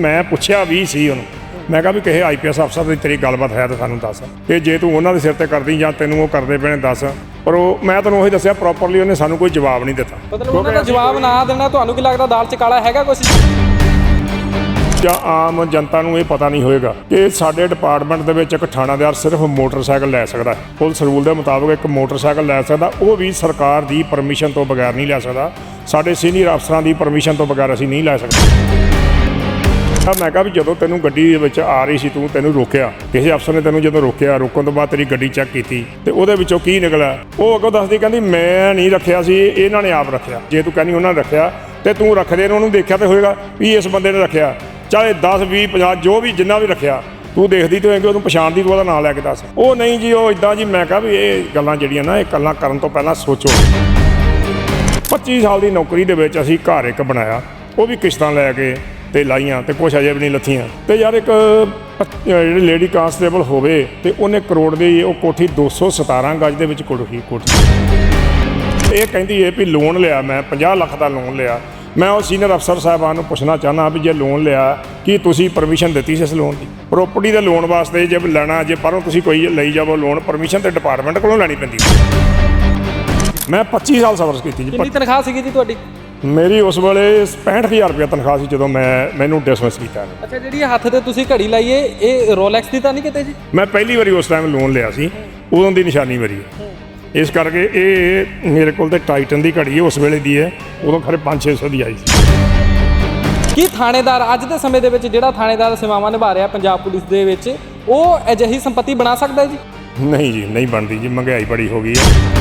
ਮੈਂ ਪੁੱਛਿਆ ਵੀ ਸੀ ਉਹਨੂੰ। ਮੈਂ ਕਿਹਾ ਵੀ ਕਿਸੇ ਆਈਪੀਐਸ ਅਫਸਰ ਦੀ ਤੇਰੀ ਗੱਲਬਾਤ ਹੈ ਤਾਂ ਸਾਨੂੰ ਦੱਸ। ਕਿ ਜੇ ਤੂੰ ਉਹਨਾਂ ਦੇ ਸਿਰ ਤੇ ਕਰਦੀ ਜਾਂ ਤੈਨੂੰ ਉਹ ਕਰਦੇ ਪਏ ਨੇ ਦੱਸ। ਪਰ ਉਹ ਮੈਂ ਤੈਨੂੰ ਉਹੀ ਦੱਸਿਆ ਪ੍ਰੋਪਰਲੀ ਉਹਨੇ ਸਾਨੂੰ ਕੋਈ ਜਵਾਬ ਨਹੀਂ ਦਿੱਤਾ। ਮਤਲਬ ਉਹਨਾਂ ਦਾ ਜਵਾਬ ਨਾ ਦੇਣਾ ਤੁਹਾਨੂੰ ਕੀ ਲੱਗਦਾ ਦਾਲ ਚ ਕਾਲਾ ਹੈਗਾ ਕੁਛ? ਜਾਂ ਆਮ ਜਨਤਾ ਨੂੰ ਇਹ ਪਤਾ ਨਹੀਂ ਹੋਏਗਾ ਕਿ ਸਾਡੇ ਡਿਪਾਰਟਮੈਂਟ ਦੇ ਵਿੱਚ ਇੱਕ ਥਾਣਾਦਾਰ ਸਿਰਫ ਮੋਟਰਸਾਈਕਲ ਲੈ ਸਕਦਾ ਹੈ। ਪੁਲਿਸ ਰੂਲ ਦੇ ਮੁਤਾਬਕ ਇੱਕ ਮੋਟਰਸਾਈਕਲ ਲੈ ਸਕਦਾ ਉਹ ਵੀ ਸਰਕਾਰ ਦੀ ਪਰਮਿਸ਼ਨ ਤੋਂ ਬਗੈਰ ਨਹੀਂ ਲੈ ਸਕਦਾ। ਸਾਡੇ ਸੀਨੀਅਰ ਅਫਸਰਾਂ ਦੀ ਪਰਮਿਸ਼ਨ ਤੋਂ ਬਗੈਰ ਅਸੀਂ ਨਹੀਂ ਲੈ ਸਕਦੇ। ਤਾਂ ਮੈਂ ਕਿਹਾ ਵੀ ਜਦੋਂ ਤੈਨੂੰ ਗੱਡੀ ਦੇ ਵਿੱਚ ਆ ਰਹੀ ਸੀ, ਤੂੰ ਤੈਨੂੰ ਰੋਕਿਆ। ਕਿਸੇ ਅਫਸਰ ਨੇ ਤੈਨੂੰ ਜਦੋਂ ਰੋਕਿਆ, ਰੋਕਣ ਤੋਂ ਬਾਅਦ ਤੇਰੀ ਗੱਡੀ ਚੈੱਕ ਕੀਤੀ। ਤੇ ਉਹਦੇ ਵਿੱਚੋਂ ਕੀ ਨਿਕਲਿਆ? ਉਹ ਅੱਗੋਂ ਦੱਸਦੀ, ਕਹਿੰਦੀ, ਮੈਂ ਨਹੀਂ ਰੱਖਿਆ ਸੀ, ਇਹਨਾਂ ਨੇ ਆਪ ਰੱਖਿਆ। ਜੇ ਤੂੰ ਕਹਿੰਦੀ ਉਹਨਾਂ ਨੇ ਰੱਖਿਆ, ਤੇ ਤੂੰ ਰੱਖਦੇ ਨੂੰ, ਉਹਨੂੰ ਦੇਖਿਆ ਤੇ ਹੋਏਗਾ ਵੀ ਇਸ ਬੰਦੇ ਨੇ ਰੱਖਿਆ। ਚਾਹੇ 10 20 50 ਜੋ ਵੀ ਜਿੰਨਾ ਵੀ ਰੱਖਿਆ, ਤੂੰ ਦੇਖਦੀ ਤੂੰ ਕਿ ਉਹਨੂੰ ਪਛਾਣਦੀ ਤੂੰ ਉਹਦਾ ਨਾਂ ਲੈ ਕੇ ਦੱਸ। ਉਹ ਨਹੀਂ ਜੀ, ਉਹ ਇਦਾਂ ਜੀ, ਮੈਂ ਕਿਹਾ ਵੀ ਇਹ ਗੱਲਾਂ ਜਿਹੜੀਆਂ ਨਾ, ਇਹ ਗੱਲਾਂ ਕਰਨ ਤੋਂ ਪਹਿਲਾਂ ਸੋਚੋ। 25 ਸਾਲ ਦੀ ਨੌਕਰੀ ਦੇ ਵਿੱਚ ਅਸੀਂ ਘਰ ਇੱਕ ਬਣਾਇਆ। ਉਹ ਵੀ ਕਿਸ਼ਤਾਂ ਲੈ ਕੇ ਤੇ ਲਾਈਆਂ ਤੇ ਕੁਛ ਅਜੇ ਵੀ ਨਹੀਂ ਲੱਥੀਆਂ। ਤੇ ਯਾਰ ਇੱਕ ਜਿਹੜੀ ਲੇਡੀ ਕਾਂਸਟੇਬਲ ਹੋਵੇ ਤੇ ਉਹਨੇ ਕਰੋੜ ਦੀ ਉਹ ਕੋਠੀ 217 ਗਜ ਦੇ ਵਿੱਚ ਕੋਠੀ ਕੋਠੀ। ਇਹ ਕਹਿੰਦੀ ਹੈ ਵੀ ਲੋਨ ਲਿਆ ਮੈਂ 50 ਲੱਖ ਦਾ ਲੋਨ ਲਿਆ। ਮੈਂ ਉਹ ਸੀਨੀਅਰ ਅਫਸਰ ਸਾਹਿਬਾਨ ਨੂੰ ਪੁੱਛਣਾ ਚਾਹਨਾ ਵੀ ਜੇ ਲੋਨ ਲਿਆ ਕੀ ਤੁਸੀਂ ਪਰਮਿਸ਼ਨ ਦਿੱਤੀ ਸੀ ਇਸ ਲੋਨ ਦੀ? ਪ੍ਰਾਪਰਟੀ ਦੇ ਲੋਨ ਵਾਸਤੇ ਜੇ ਲੈਣਾ ਜੇ ਪਰੋਂ ਤੁਸੀਂ ਕੋਈ ਲਈ ਜਾਵੋ ਲੋਨ ਪਰਮਿਸ਼ਨ ਤੇ ਡਿਪਾਰਟਮੈਂਟ ਕੋਲੋਂ ਲੈਣੀ ਪੈਂਦੀ। ਮੈਂ 25 ਸਾਲ ਸਰਵਿਸ ਕੀਤੀ ਜੀ ਕਿੰਨੀ ਤਨਖਾਹ ਸੀਗੀ ਜੀ ਤੁਹਾਡੀ? ਮੇਰੀ ਉਸ ਵੇਲੇ 65000 ਰੁਪਏ ਤਨਖਾਹ ਸੀ ਜਦੋਂ ਮੈਂ ਮੈਨੂੰ ਡਿਸਮਿਸ ਕੀਤਾ ਇਹਨੇ। ਅੱਛਾ ਜਿਹੜੀ ਇਹ ਹੱਥ ਤੇ ਤੁਸੀਂ ਘੜੀ ਲਾਈਏ ਇਹ ਰੋਲੈਕਸ ਦੀ ਤਾਂ ਨਹੀਂ ਕਿਤੇ ਜੀ? ਮੈਂ ਪਹਿਲੀ ਵਾਰੀ ਉਸ ਟਾਈਮ ਲੋਨ ਲਿਆ ਸੀ ਉਦੋਂ ਦੀ ਨਿਸ਼ਾਨੀ ਮੇਰੀ ਹੈ। ਇਸ ਕਰਕੇ ਇਹ ਮੇਰੇ ਕੋਲ ਤੇ ਟਾਈਟਨ ਦੀ ਘੜੀ ਹੈ ਉਸ ਵੇਲੇ ਦੀ ਹੈ ਉਦੋਂ ਖਰੇ 5-600 ਦੀ ਆਈ ਸੀ। ਕੀ ਥਾਣੇਦਾਰ ਅੱਜ ਦੇ ਸਮੇਂ ਦੇ ਵਿੱਚ ਜਿਹੜਾ ਥਾਣੇਦਾਰ ਸੇਵਾਵਾਂ ਨਿਭਾ ਰਿਹਾ ਪੰਜਾਬ ਪੁਲਿਸ ਦੇ ਵਿੱਚ ਉਹ ਅਜਿਹੀ ਸੰਪਤੀ ਬਣਾ ਸਕਦਾ ਹੈ ਜੀ? ਨਹੀਂ ਜੀ ਨਹੀਂ ਬਣਦੀ ਜੀ ਮਹਿੰਗਾਈ ਬੜੀ ਹੋ ਗਈ ਹੈ।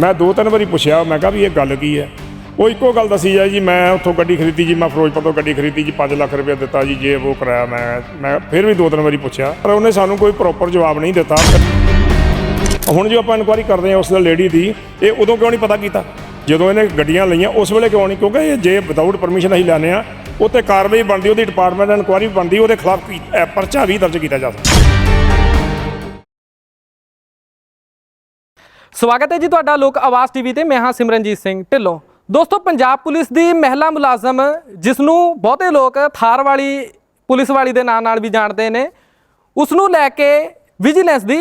ਮੈਂ ਦੋ ਤਿੰਨ ਵਾਰੀ ਪੁੱਛਿਆ ਮੈਂ ਕਿਹਾ ਵੀ ਇਹ ਗੱਲ ਕੀ ਹੈ? ਉਹ ਇੱਕੋ ਗੱਲ ਦੱਸੀ ਜਾਈ ਜੀ, ਮੈਂ ਉੱਥੋਂ ਗੱਡੀ ਖਰੀਦੀ ਜੀ, ਮੈਂ ਫਿਰੋਜ਼ਪੁਰ ਤੋਂ ਗੱਡੀ ਖਰੀਦੀ ਜੀ 5 ਲੱਖ ਰੁਪਏ ਦਿੱਤਾ ਜੀ, ਜੇ ਉਹ ਕਰਾਇਆ ਮੈਂ ਮੈਂ ਫਿਰ ਵੀ ਦੋ ਤਿੰਨ ਵਾਰੀ ਪੁੱਛਿਆ, ਪਰ ਉਹਨੇ ਸਾਨੂੰ ਕੋਈ ਪ੍ਰੋਪਰ ਜਵਾਬ ਨਹੀਂ ਦਿੱਤਾ। ਹੁਣ ਜੋ ਆਪਾਂ ਇਨਕੁਆਇਰੀ ਕਰਦੇ ਹਾਂ ਉਸ ਦਾ ਲੇਡੀ ਦੀ, ਇਹ ਉਦੋਂ ਕਿਉਂ ਨਹੀਂ ਪਤਾ ਕੀਤਾ? ਜਦੋਂ ਇਹਨੇ ਗੱਡੀਆਂ ਲਈਆਂ, ਉਸ ਵੇਲੇ ਕਿਉਂ ਨਹੀਂ? ਕਿਉਂਕਿ ਇਹ ਜੇ ਵਿਦਆਊਟ ਪਰਮਿਸ਼ਨ ਅਸੀਂ ਲੈਂਦੇ ਆ ਉੱਤੇ ਕਾਰਵਾਈ ਬਣਦੀ, ਉਹਦੀ ਡਿਪਾਰਟਮੈਂਟ ਇਨਕੁਆਇਰੀ ਬਣਦੀ, ਉਹਦੇ ਖਿਲਾਫ ਪਰਚਾ ਵੀ ਦਰਜ ਕੀਤਾ ਜਾ ਸਕਦਾ। ਸਵਾਗਤ ਹੈ ਜੀ ਤੁਹਾਡਾ ਲੋਕ ਆਵਾਜ਼ ਟੀਵੀ ਤੇ, ਮੈਂ ਹਾਂ ਸਿਮਰਨਜੀਤ ਸਿੰਘ ਢਿੱਲੋਂ। ਦੋਸਤੋ ਪੰਜਾਬ ਪੁਲਿਸ ਦੀ ਮਹਿਲਾ ਮੁਲਾਜ਼ਮ ਜਿਸ ਨੂੰ ਬਹੁਤੇ ਲੋਕ ਥਾਰ ਵਾਲੀ ਪੁਲਿਸ ਵਾਲੀ ਦੇ ਨਾਂ ਨਾਲ ਵੀ ਜਾਣਦੇ ਨੇ ਉਸ ਨੂੰ ਲੈ ਕੇ ਵਿਜੀਲੈਂਸ ਦੀ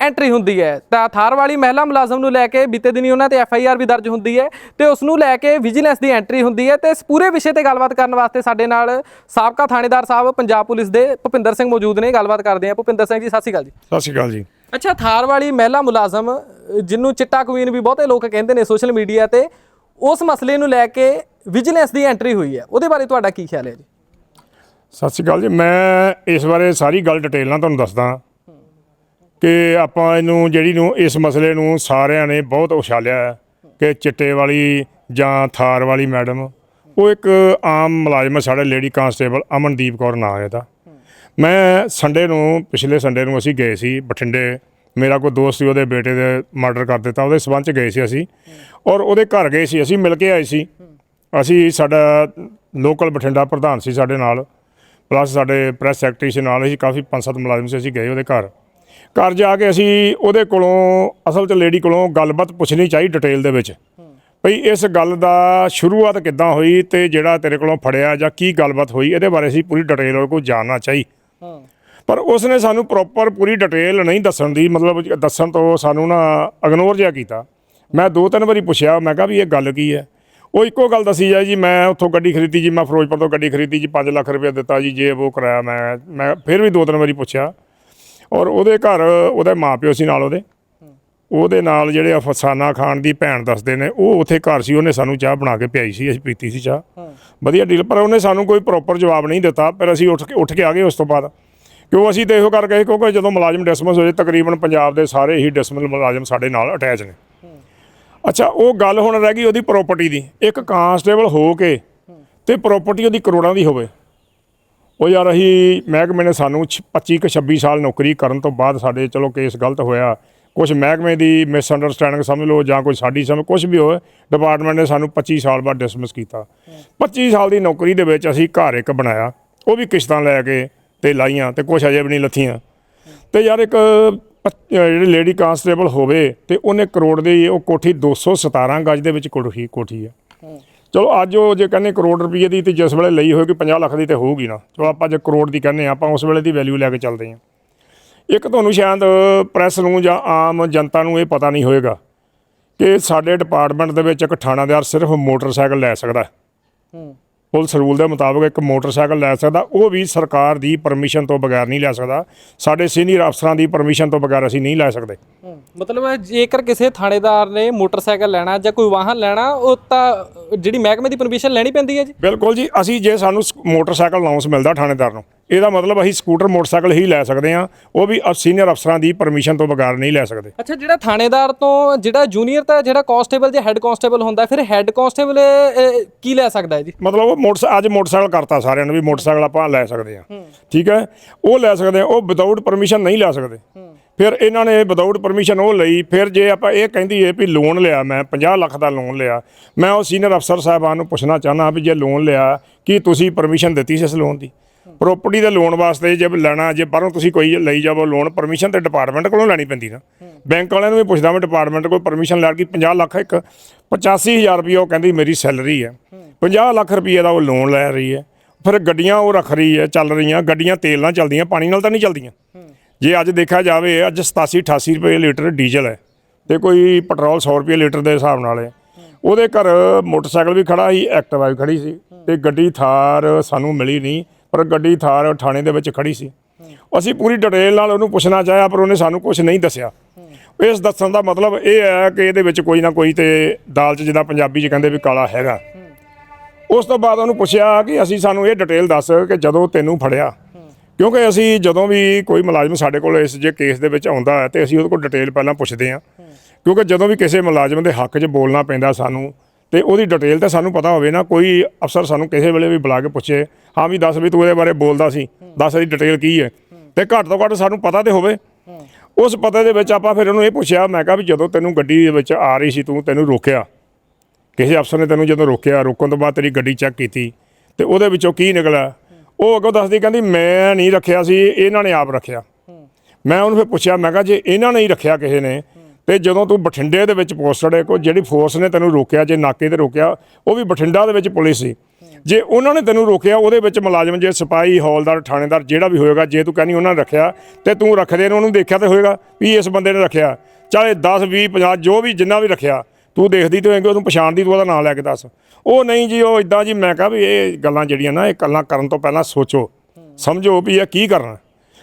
ਐਂਟਰੀ ਹੁੰਦੀ ਹੈ। ਤਾਂ ਥਾਰ ਵਾਲੀ ਮਹਿਲਾ ਮੁਲਾਜ਼ਮ ਨੂੰ ਲੈ ਕੇ ਬੀਤੇ ਦਿਨੀ ਉਹਨਾਂ ਤੇ ਐਫ ਆਈ ਆਰ ਵੀ ਦਰਜ ਹੁੰਦੀ ਹੈ ਤੇ ਉਸ ਨੂੰ ਲੈ ਕੇ ਵਿਜੀਲੈਂਸ ਦੀ ਐਂਟਰੀ ਹੁੰਦੀ ਹੈ ਤੇ ਇਸ ਪੂਰੇ ਵਿਸ਼ੇ ਤੇ ਗੱਲਬਾਤ ਕਰਨ ਵਾਸਤੇ ਸਾਡੇ ਨਾਲ ਸਾਬਕਾ ਥਾਣੇਦਾਰ ਸਾਹਿਬ ਪੰਜਾਬ ਪੁਲਿਸ ਦੇ ਭੁਪਿੰਦਰ ਸਿੰਘ ਮੌਜੂਦ ਨੇ। ਗੱਲਬਾਤ ਕਰਦੇ ਹਾਂ। ਭੁਪਿੰਦਰ ਸਿੰਘ ਜੀ ਸਤਿ ਸ਼੍ਰੀ ਅਕਾਲ ਜੀ। ਸਤਿ ਸ਼੍ਰੀ ਅਕਾਲ ਜੀ। ਅੱਛਾ ਥਾਰ ਵਾਲੀ ਮਹਿਲਾ ਮੁਲਾਜ਼ਮ ਅ, ਜਿਹਨੂੰ ਚਿੱਟਾ ਕੁਈਨ ਵੀ ਬਹੁਤੇ ਲੋਕ ਕਹਿੰਦੇ ਨੇ ਸੋਸ਼ਲ ਮੀਡੀਆ ਤੇ ਉਸ ਮਸਲੇ ਨੂੰ ਲੈ ਕੇ ਵਿਜੀਲੈਂਸ ਦੀ ਐਂਟਰੀ ਹੋਈ ਹੈ। ਉਹਦੇ ਬਾਰੇ ਤੁਹਾਡਾ ਕੀ ਖਿਆਲ ਹੈ ਜੀ? ਸਤਿ ਸ਼੍ਰੀ ਅਕਾਲ ਜੀ। ਮੈਂ ਇਸ ਬਾਰੇ ਸਾਰੀ ਗੱਲ ਡਿਟੇਲ ਨਾਲ ਤੁਹਾਨੂੰ ਦੱਸਦਾ। ਕਿ ਆਪਾਂ ਇਹਨੂੰ ਜਿਹੜੀ ਨੂੰ ਇਸ ਮਸਲੇ ਨੂੰ ਸਾਰਿਆਂ ਨੇ ਬਹੁਤ ਉਛਾਲਿਆ ਹੈ ਕਿ ਚਿੱਟੇ ਵਾਲੀ ਜਾਂ ਥਾਰ ਵਾਲੀ ਮੈਡਮ, ਉਹ ਇੱਕ ਆਮ ਮੁਲਾਜ਼ਮ ਸਾਡੇ ਲੇਡੀ ਕਾਂਸਟੇਬਲ ਅਮਨਦੀਪ ਕੌਰ ਨਾਂ ਹੈ ਇਹਦਾ। ਮੈਂ ਸੰਡੇ ਨੂੰ, ਪਿਛਲੇ ਸੰਡੇ ਨੂੰ ਅਸੀਂ ਗਏ ਸੀ ਬਠਿੰਡੇ। ਮੇਰਾ ਕੋਈ ਦੋਸਤ ਸੀ, ਉਹਦੇ ਬੇਟੇ ਦੇ ਮਰਡਰ ਕਰ ਦਿੱਤਾ, ਉਹਦੇ ਸਬੰਧ ਚ ਗਏ ਸੀ ਅਸੀਂ। ਔਰ ਉਹਦੇ ਘਰ ਗਏ ਸੀ, ਅਸੀਂ ਮਿਲ ਕੇ ਆਏ ਸੀ। ਅਸੀਂ ਸਾਡਾ ਲੋਕਲ ਬਠਿੰਡਾ ਪ੍ਰਧਾਨ ਸੀ ਸਾਡੇ ਨਾਲ ਪਲੱਸ ਸਾਡੇ ਪ੍ਰੈਸ ਸੈਕਟਰੀ ਸੀ ਨਾਲ, ਅਸੀਂ ਕਾਫੀ ਪੰਜ ਸੱਤ ਮੁਲਾਜ਼ਮ ਸੀ, ਅਸੀਂ ਗਏ ਉਹਦੇ ਘਰ। ਘਰ ਜਾ ਕੇ ਅਸੀਂ ਉਹਦੇ ਕੋਲੋਂ, ਅਸਲ 'ਚ ਲੇਡੀ ਕੋਲੋਂ ਗੱਲਬਾਤ ਪੁੱਛਣੀ ਚਾਹੀ ਡਿਟੇਲ ਦੇ ਵਿੱਚ। ਭਈ ਇਸ ਗੱਲ ਦਾ ਸ਼ੁਰੂਆਤ ਕਿੱਦਾਂ ਹੋਈ ਤੇ ਜਿਹੜਾ ਤੇਰੇ ਕੋਲੋਂ ਫੜਿਆ ਜਾਂ ਕੀ ਗੱਲਬਾਤ ਹੋਈ, ਇਹਦੇ ਬਾਰੇ ਅਸੀਂ ਪੂਰੀ ਡਿਟੇਲ ਉਹਦੇ ਕੋਲ ਜਾਣਨਾ ਚਾਹੀ। ਪਰ ਉਸਨੇ ਸਾਨੂੰ ਪ੍ਰੋਪਰ ਪੂਰੀ ਡਿਟੇਲ ਨਹੀਂ ਦੱਸਣ ਦੀ ਮਤਲਬ ਦੱਸਣ ਤੋਂ ਸਾਨੂੰ ਨਾ ਇਗਨੋਰ ਜਿਹਾ ਕੀਤਾ। ਮੈਂ ਦੋ ਤਿੰਨ ਵਾਰੀ ਪੁੱਛਿਆ ਮੈਂ ਕਿਹਾ ਵੀ ਇਹ ਗੱਲ ਕੀ ਹੈ? ਉਹ ਇੱਕੋ ਗੱਲ ਦੱਸੀ ਜਾਈ ਜੀ ਮੈਂ ਉੱਥੋਂ ਗੱਡੀ ਖਰੀਦੀ ਜੀ ਮੈਂ ਫਿਰੋਜ਼ਪੁਰ ਤੋਂ ਗੱਡੀ ਖਰੀਦੀ ਜੀ 5 ਲੱਖ ਰੁਪਏ ਦਿੱਤਾ ਜੀ ਜੇ ਉਹ ਕਰਾਇਆ ਮੈਂ ਮੈਂ ਫਿਰ ਵੀ ਦੋ ਤਿੰਨ ਵਾਰੀ ਪੁੱਛਿਆ। ਔਰ ਉਹਦੇ ਘਰ ਉਹਦੇ ਮਾਪਿਓ ਸੀ ਨਾਲ ਉਹਦੇ। ਉਹਦੇ ਨਾਲ ਜਿਹੜੇ ਅਫਸਾਨਾ ਖਾਨ ਦੀ ਭੈਣ ਦੱਸਦੇ ਨੇ ਉਹ ਉੱਥੇ ਘਰ ਸੀ ਉਹਨੇ ਸਾਨੂੰ ਚਾਹ ਬਣਾ ਕੇ ਪਿਆਈ ਸੀ ਅਸੀਂ ਪੀਤੀ ਸੀ ਚਾਹ। ਵਧੀਆ ਡੀਲ ਪਰ ਉਹਨੇ ਸਾਨੂੰ ਕੋਈ ਪ੍ਰੋਪਰ ਜਵਾਬ ਨਹੀਂ ਦਿੱਤਾ ਪਰ ਅਸੀਂ ਉੱਠ ਕੇ ਉੱਠ ਕੇ ਆ ਗਏ ਉਸ ਤੋਂ ਬਾਅਦ। ਕਿਉਂ ਅਸੀਂ ਤਾਂ ਇਹੋ ਕਰਕੇ ਕਿਉਂਕਿ ਜਦੋਂ ਮੁਲਾਜ਼ਮ ਡਿਸਮਿਸ ਹੋਏ, ਤਕਰੀਬਨ ਪੰਜਾਬ ਦੇ ਸਾਰੇ ਹੀ ਡਿਸਮਿਸ ਮੁਲਾਜ਼ਮ ਸਾਡੇ ਨਾਲ ਅਟੈਚ ਨੇ। ਅੱਛਾ, ਉਹ ਗੱਲ ਹੁਣ ਰਹਿ ਗਈ ਉਹਦੀ ਪ੍ਰਾਪਰਟੀ ਦੀ। ਇੱਕ ਕਾਂਸਟੇਬਲ ਹੋ ਕੇ ਤੇ ਪ੍ਰਾਪਰਟੀ ਉਹਦੀ ਕਰੋੜਾਂ ਦੀ ਹੋਵੇ। ਉਹ ਯਾਰ ਅਸੀਂ ਮਹਿਕਮੇ ਨੇ ਸਾਨੂੰ 25 ਕੁ 26 ਸਾਲ ਨੌਕਰੀ ਕਰਨ ਤੋਂ ਬਾਅਦ ਸਾਡੇ ਚਲੋ ਕੇਸ ਗਲਤ ਹੋਇਆ। ਕੁਝ ਮਹਿਕਮੇ ਦੀ ਮਿਸਅੰਡਰਸਟੈਂਡਿੰਗ ਸਮਝ ਲਓ ਜਾਂ ਕੋਈ ਸਾਡੀ ਸਮਝ ਕੁਝ ਵੀ ਹੋਵੇ ਡਿਪਾਰਟਮੈਂਟ ਨੇ ਸਾਨੂੰ 25 ਸਾਲ ਬਾਅਦ ਡਿਸਮਿਸ ਕੀਤਾ। 25 ਸਾਲ ਦੀ ਨੌਕਰੀ ਦੇ ਵਿੱਚ ਅਸੀਂ ਘਰ ਇੱਕ ਬਣਾਇਆ। ਉਹ ਵੀ ਕਿਸ਼ਤਾਂ ਲੈ ਕੇ ਤੇ ਲਾਈਆਂ ਤੇ ਕੁਝ ਅਜੇ ਵੀ ਨਹੀਂ ਲੱਥੀਆਂ। ਤੇ ਯਾਰ ਇੱਕ ਪੱਚ- ਜਿਹੜੀ ਲੇਡੀ ਕਾਂਸਟੇਬਲ ਹੋਵੇ ਤੇ ਉਹਨੇ ਕਰੋੜ ਦੀ ਉਹ ਕੋਠੀ 217 ਗਜ ਦੇ ਵਿੱਚ ਕੋਠੀ ਕੋਠੀ ਆ। ਚਲੋ ਅੱਜ ਉਹ ਜੇ ਕਹਿੰਦੇ ਕਰੋੜ ਰੁਪਏ ਦੀ ਤੇ ਜਿਸ ਵੇਲੇ ਲਈ ਹੋਏਗੀ 50 ਲੱਖ ਦੀ ਤੇ ਹੋਊਗੀ ਨਾ। ਚਲੋ ਆਪਾਂ ਜੇ ਕਰੋੜ ਦੀ ਕਹਿੰਦੇ ਹਾਂ, ਆਪਾਂ ਉਸ ਵੇਲੇ ਦੀ ਵੈਲਿਊ ਲੈ ਕੇ ਚੱਲਦੇ ਹਾਂ। ਇੱਕ ਤੁਹਾਨੂੰ ਸ਼ਾਇਦ ਪ੍ਰੈਸ ਨੂੰ ਜਾਂ ਆਮ ਜਨਤਾ ਨੂੰ ਇਹ ਪਤਾ ਨਹੀਂ ਹੋਏਗਾ ਕਿ ਸਾਡੇ ਡਿਪਾਰਟਮੈਂਟ ਦੇ ਵਿੱਚ ਇੱਕ ਥਾਣਾਦਾਰ ਸਿਰਫ ਮੋਟਰਸਾਈਕਲ ਲੈ ਸਕਦਾ। ਹੈ। ਪੁਲਿਸ ਰੂਲ ਦੇ ਮੁਤਾਬਕ ਇੱਕ ਮੋਟਰਸਾਈਕਲ ਲੈ ਸਕਦਾ ਉਹ ਵੀ ਸਰਕਾਰ ਦੀ ਪਰਮਿਸ਼ਨ ਤੋਂ ਬਗੈਰ ਨਹੀਂ ਲੈ ਸਕਦਾ ਸਾਡੇ ਸੀਨੀਅਰ ਅਫਸਰਾਂ ਦੀ ਪਰਮਿਸ਼ਨ ਤੋਂ ਬਗੈਰ ਅਸੀਂ ਨਹੀਂ ਲੈ ਸਕਦੇ। ਮਤਲਬ ਜੇਕਰ ਕਿਸੇ ਥਾਣੇਦਾਰ ਨੇ ਮੋਟਰਸਾਈਕਲ ਲੈਣਾ ਜਾਂ ਕੋਈ ਵਾਹਨ ਲੈਣਾ ਉਹ ਤਾਂ ਜਿਹੜੀ ਮਹਿਕਮੇ ਦੀ ਪਰਮਿਸ਼ਨ ਲੈਣੀ ਪੈਂਦੀ ਹੈ ਜੀ ਬਿਲਕੁਲ ਜੀ ਅਸੀਂ ਜੇ ਸਾਨੂੰ ਮੋਟਰਸਾਈਕਲ ਅਲਾਉਂਸ ਮਿਲਦਾ ਥਾਣੇਦਾਰ ਨੂੰ ਇਹਦਾ ਮਤਲਬ ਅਸੀਂ ਸਕੂਟਰ ਮੋਟਰਸਾਈਕਲ ਹੀ ਲੈ ਸਕਦੇ ਹਾਂ। ਉਹ ਵੀ ਸੀਨੀਅਰ ਅਫਸਰਾਂ ਦੀ ਪਰਮਿਸ਼ਨ ਤੋਂ ਬਗੈਰ ਨਹੀਂ ਲੈ ਸਕਦੇ। ਅੱਛਾ ਜਿਹੜਾ ਥਾਣੇਦਾਰ ਤੋਂ ਜਿਹੜਾ ਜੂਨੀਅਰ ਤਾਂ ਜਿਹੜਾ ਕਾਂਸਟੇਬਲ ਜਾਂ ਹੈੱਡ ਕਾਂਸਟੇਬਲ ਹੁੰਦਾ ਫਿਰ ਹੈੱਡ ਕਾਂਸਟੇਬਲ ਕੀ ਲੈ ਸਕਦਾ ਹੈ ਜੀ? ਮਤਲਬ ਉਹ ਮੋਟਰ ਅੱਜ ਮੋਟਰਸਾਈਕਲ ਕਰਤਾ ਸਾਰਿਆਂ ਨੂੰ ਵੀ ਮੋਟਰਸਾਈਕਲ ਆਪਾਂ ਲੈ ਸਕਦੇ ਹਾਂ। ਠੀਕ ਹੈ? ਉਹ ਲੈ ਸਕਦੇ ਆ ਉਹ ਵਿਦਆਊਟ ਪਰਮਿਸ਼ਨ ਨਹੀਂ ਲੈ ਸਕਦੇ। ਫਿਰ ਇਹਨਾਂ ਨੇ ਵਿਦਆਊਟ ਪਰਮਿਸ਼ਨ ਉਹ ਲਈ ਫਿਰ ਜੇ ਆਪਾਂ ਇਹ ਕਹਿੰਦੀ ਹੈ ਵੀ ਲੋਨ ਲਿਆ ਮੈਂ 50 ਲੱਖ ਦਾ ਲੋਨ ਲਿਆ ਮੈਂ ਉਹ ਸੀਨੀਅਰ ਅਫਸਰ ਸਾਹਿਬਾਨ ਨੂੰ ਪੁੱਛਣਾ ਚਾਹਨਾ ਵੀ ਜੇ ਲੋਨ ਲਿਆ ਕੀ ਤੁਸੀਂ ਪਰਮਿਸ਼ਨ ਦਿੱਤੀ ਸੀ ਇਸ ਲੋਨ ਦੀ? ਪ੍ਰਾਪਰਟੀ ਦੇ ਲੋਨ ਵਾਸਤੇ ਜੇ ਲੈਣਾ ਜੇ ਬਾਹਰੋਂ ਤੁਸੀਂ ਕੋਈ ਲਈ ਜਾਵੋ ਲੋਨ ਪਰਮਿਸ਼ਨ ਤੇ ਡਿਪਾਰਟਮੈਂਟ ਕੋਲੋਂ ਲੈਣੀ ਪੈਂਦੀ ਨਾ। ਬੈਂਕ ਵਾਲਿਆਂ ਨੂੰ ਵੀ ਪੁੱਛਦਾ ਮੈਂ ਡਿਪਾਰਟਮੈਂਟ ਕੋਲ ਪਰਮਿਸ਼ਨ ਲੈ ਕੇ 50 ਲੱਖ ਇੱਕ 85000 ਰੁਪਏ ਉਹ ਕਹਿੰਦੀ ਮੇਰੀ ਸੈਲਰੀ ਹੈ। 50 ਲੱਖ ਰੁਪਏ ਦਾ ਉਹ ਲੋਨ ਲੈ ਰਹੀ ਹੈ। ਫਿਰ ਗੱਡੀਆਂ ਉਹ ਰੱਖ ਰਹੀ ਹੈ ਚੱਲ ਰਹੀਆਂ ਗੱਡੀਆਂ ਤੇਲ ਨਾਲ ਚੱਲਦੀਆਂ ਪਾਣੀ ਨਾਲ ਤਾਂ ਨਹੀਂ ਚੱਲਦੀਆਂ। ਜੇ ਅੱਜ ਦੇਖਿਆ ਜਾਵੇ ਅੱਜ 87 88 ਰੁਪਏ ਲੀਟਰ ਡੀਜ਼ਲ ਹੈ ਤੇ ਕੋਈ ਪੈਟਰੋਲ 100 ਰੁਪਏ ਲੀਟਰ ਦੇ ਹਿਸਾਬ ਨਾਲ ਹੈ। ਉਹਦੇ ਘਰ ਮੋਟਰਸਾਈਕਲ ਵੀ ਖੜਾ ਸੀ ਐਕਟਿਵਾ ਵੀ ਖੜੀ ਸੀ ਤੇ ਗੱਡੀ ਥਾਰ ਸਾਨੂੰ ਮਿਲੀ ਨਹੀਂ। ਪਰ ਗੱਡੀ ਥਾਰ ਥਾਣੇ ਦੇ ਵਿੱਚ ਖੜੀ ਸੀ। ਅਸੀਂ ਪੂਰੀ ਡਿਟੇਲ ਨਾਲ ਉਹਨੂੰ ਪੁੱਛਣਾ ਚਾਹਿਆ, ਪਰ ਉਹਨੇ ਸਾਨੂੰ ਕੁਝ ਨਹੀਂ ਦੱਸਿਆ। ਇਸ ਦੱਸਣ ਦਾ ਮਤਲਬ ਇਹ ਹੈ ਕਿ ਇਹਦੇ ਵਿੱਚ ਕੋਈ ਨਾ ਕੋਈ ਤੇ ਦਾਲ 'ਚ ਜਿੱਦਾਂ ਪੰਜਾਬੀ 'ਚ ਕਹਿੰਦੇ ਵੀ ਕਾਲਾ ਹੈਗਾ। ਉਸ ਤੋਂ ਬਾਅਦ ਉਹਨੂੰ ਪੁੱਛਿਆ ਕਿ ਅਸੀਂ ਸਾਨੂੰ ਇਹ ਡਿਟੇਲ ਦੱਸ ਕਿ ਜਦੋਂ ਤੈਨੂੰ ਫੜਿਆ, ਕਿਉਂਕਿ ਅਸੀਂ ਜਦੋਂ ਵੀ ਕੋਈ ਮੁਲਾਜ਼ਮ ਸਾਡੇ ਕੋਲ ਇਸ ਜੇ ਕੇਸ ਦੇ ਵਿੱਚ ਆਉਂਦਾ ਹੈ ਤੇ ਅਸੀਂ ਉਹਦੇ ਕੋਲ ਡਿਟੇਲ ਪਹਿਲਾਂ ਪੁੱਛਦੇ ਹਾਂ। ਕਿਉਂਕਿ ਜਦੋਂ ਵੀ ਕਿਸੇ ਮੁਲਾਜ਼ਮ ਦੇ ਹੱਕ 'ਚ ਬੋਲਣਾ ਪੈਂਦਾ ਸਾਨੂੰ ਤੇ ਉਹਦੀ ਡਿਟੇਲ ਤਾਂ ਸਾਨੂੰ ਪਤਾ ਹੋਵੇ ਨਾ, ਕੋਈ ਅਫਸਰ ਸਾਨੂੰ ਕਿਸੇ ਵੇਲੇ ਵੀ ਬੁਲਾ ਕੇ ਪੁੱਛੇ, ਹਾਂ ਵੀ ਦੱਸ ਵੀ ਤੂੰ ਇਹਦੇ ਬਾਰੇ ਬੋਲਦਾ ਸੀ, ਦੱਸ ਇਹਦੀ ਡਿਟੇਲ ਕੀ ਹੈ? ਤੇ ਘੱਟ ਤੋਂ ਘੱਟ ਸਾਨੂੰ ਪਤਾ ਤੇ ਹੋਵੇ। ਉਸ ਪਤੇ ਦੇ ਵਿੱਚ ਆਪਾਂ ਫਿਰ ਉਹਨੂੰ ਇਹ ਪੁੱਛਿਆ, ਮੈਂ ਕਿਹਾ ਵੀ ਜਦੋਂ ਤੈਨੂੰ ਗੱਡੀ ਦੇ ਵਿੱਚ ਆ ਰਹੀ ਸੀ, ਤੂੰ ਤੈਨੂੰ ਰੋਕਿਆ? ਕਿਸੇ ਅਫਸਰ ਨੇ ਤੈਨੂੰ ਜਦੋਂ ਰੋਕਿਆ, ਰੋਕਣ ਤੋਂ ਬਾਅਦ ਤੇਰੀ ਗੱਡੀ ਚੈੱਕ ਕੀਤੀ, ਤੇ ਉਹਦੇ ਵਿੱਚੋਂ ਕੀ ਨਿਕਲਿਆ? ਉਹ ਅੱਗੋਂ ਦੱਸਦੀ, ਕਹਿੰਦੀ, ਮੈਂ ਨਹੀਂ ਰੱਖਿਆ ਸੀ, ਇਹਨਾਂ ਨੇ ਆਪ ਰੱਖਿਆ। ਮੈਂ ਉਹਨੂੰ ਫਿਰ ਪੁੱਛਿਆ, ਮੈਂ ਕਿਹਾ, ਜੇ ਇਹਨਾਂ ਨੇ ਹੀ ਰੱਖਿਆ ਕਿਸੇ ਨੇ ਤੇ ਜਦੋਂ ਤੂੰ ਬਠਿੰਡੇ ਦੇ ਵਿੱਚ ਪੋਸਟਡ ਹੈ ਕੋ ਜਿਹੜੀ ਫੋਰਸ ਨੇ ਤੈਨੂੰ ਰੋਕਿਆ, ਜੇ ਨਾਕੇ ਤੇ ਰੋਕਿਆ, ਉਹ ਵੀ ਬਠਿੰਡਾ ਦੇ ਵਿੱਚ ਪੁਲਿਸ ਸੀ। ਜੇ ਉਹਨਾਂ ਨੇ ਤੈਨੂੰ ਰੋਕਿਆ, ਉਹਦੇ ਵਿੱਚ ਮੁਲਾਜ਼ਮ ਜੇ ਸਿਪਾਹੀ, ਹੌਲਦਾਰ, ਥਾਣੇਦਾਰ ਜਿਹੜਾ ਵੀ ਹੋਏਗਾ, ਜੇ ਤੂੰ ਕਹਿੰਦੀ ਉਹਨਾਂ ਨੇ ਰੱਖਿਆ, ਤੇ ਤੂੰ ਰੱਖਦੇ ਨੂੰ, ਉਹਨੂੰ ਦੇਖਿਆ ਤੇ ਹੋਏਗਾ ਵੀ ਇਸ ਬੰਦੇ ਨੇ ਰੱਖਿਆ। ਚਾਹੇ 10 20 50 ਜੋ ਵੀ ਜਿੰਨਾ ਵੀ ਰੱਖਿਆ, ਤੂੰ ਦੇਖਦੀ ਤੇ ਹੋਏਂਗੀ, ਉਹਨੂੰ ਪਛਾਣਦੀ ਤੂੰ ਉਹਦਾ ਨਾਮ ਲੈ ਕੇ ਦੱਸ। ਉਹ ਨਹੀਂ ਜੀ, ਉਹ ਇਦਾਂ ਜੀ, ਮੈਂ ਕਿਹਾ ਵੀ ਇਹ ਗੱਲਾਂ ਜਿਹੜੀਆਂ ਨਾ, ਇਹ ਗੱਲਾਂ ਕਰਨ ਤੋਂ ਪਹਿਲਾਂ ਸੋਚੋ। ਸਮਝੋ ਵੀ ਇਹ ਕੀ ਕਰਨਾ।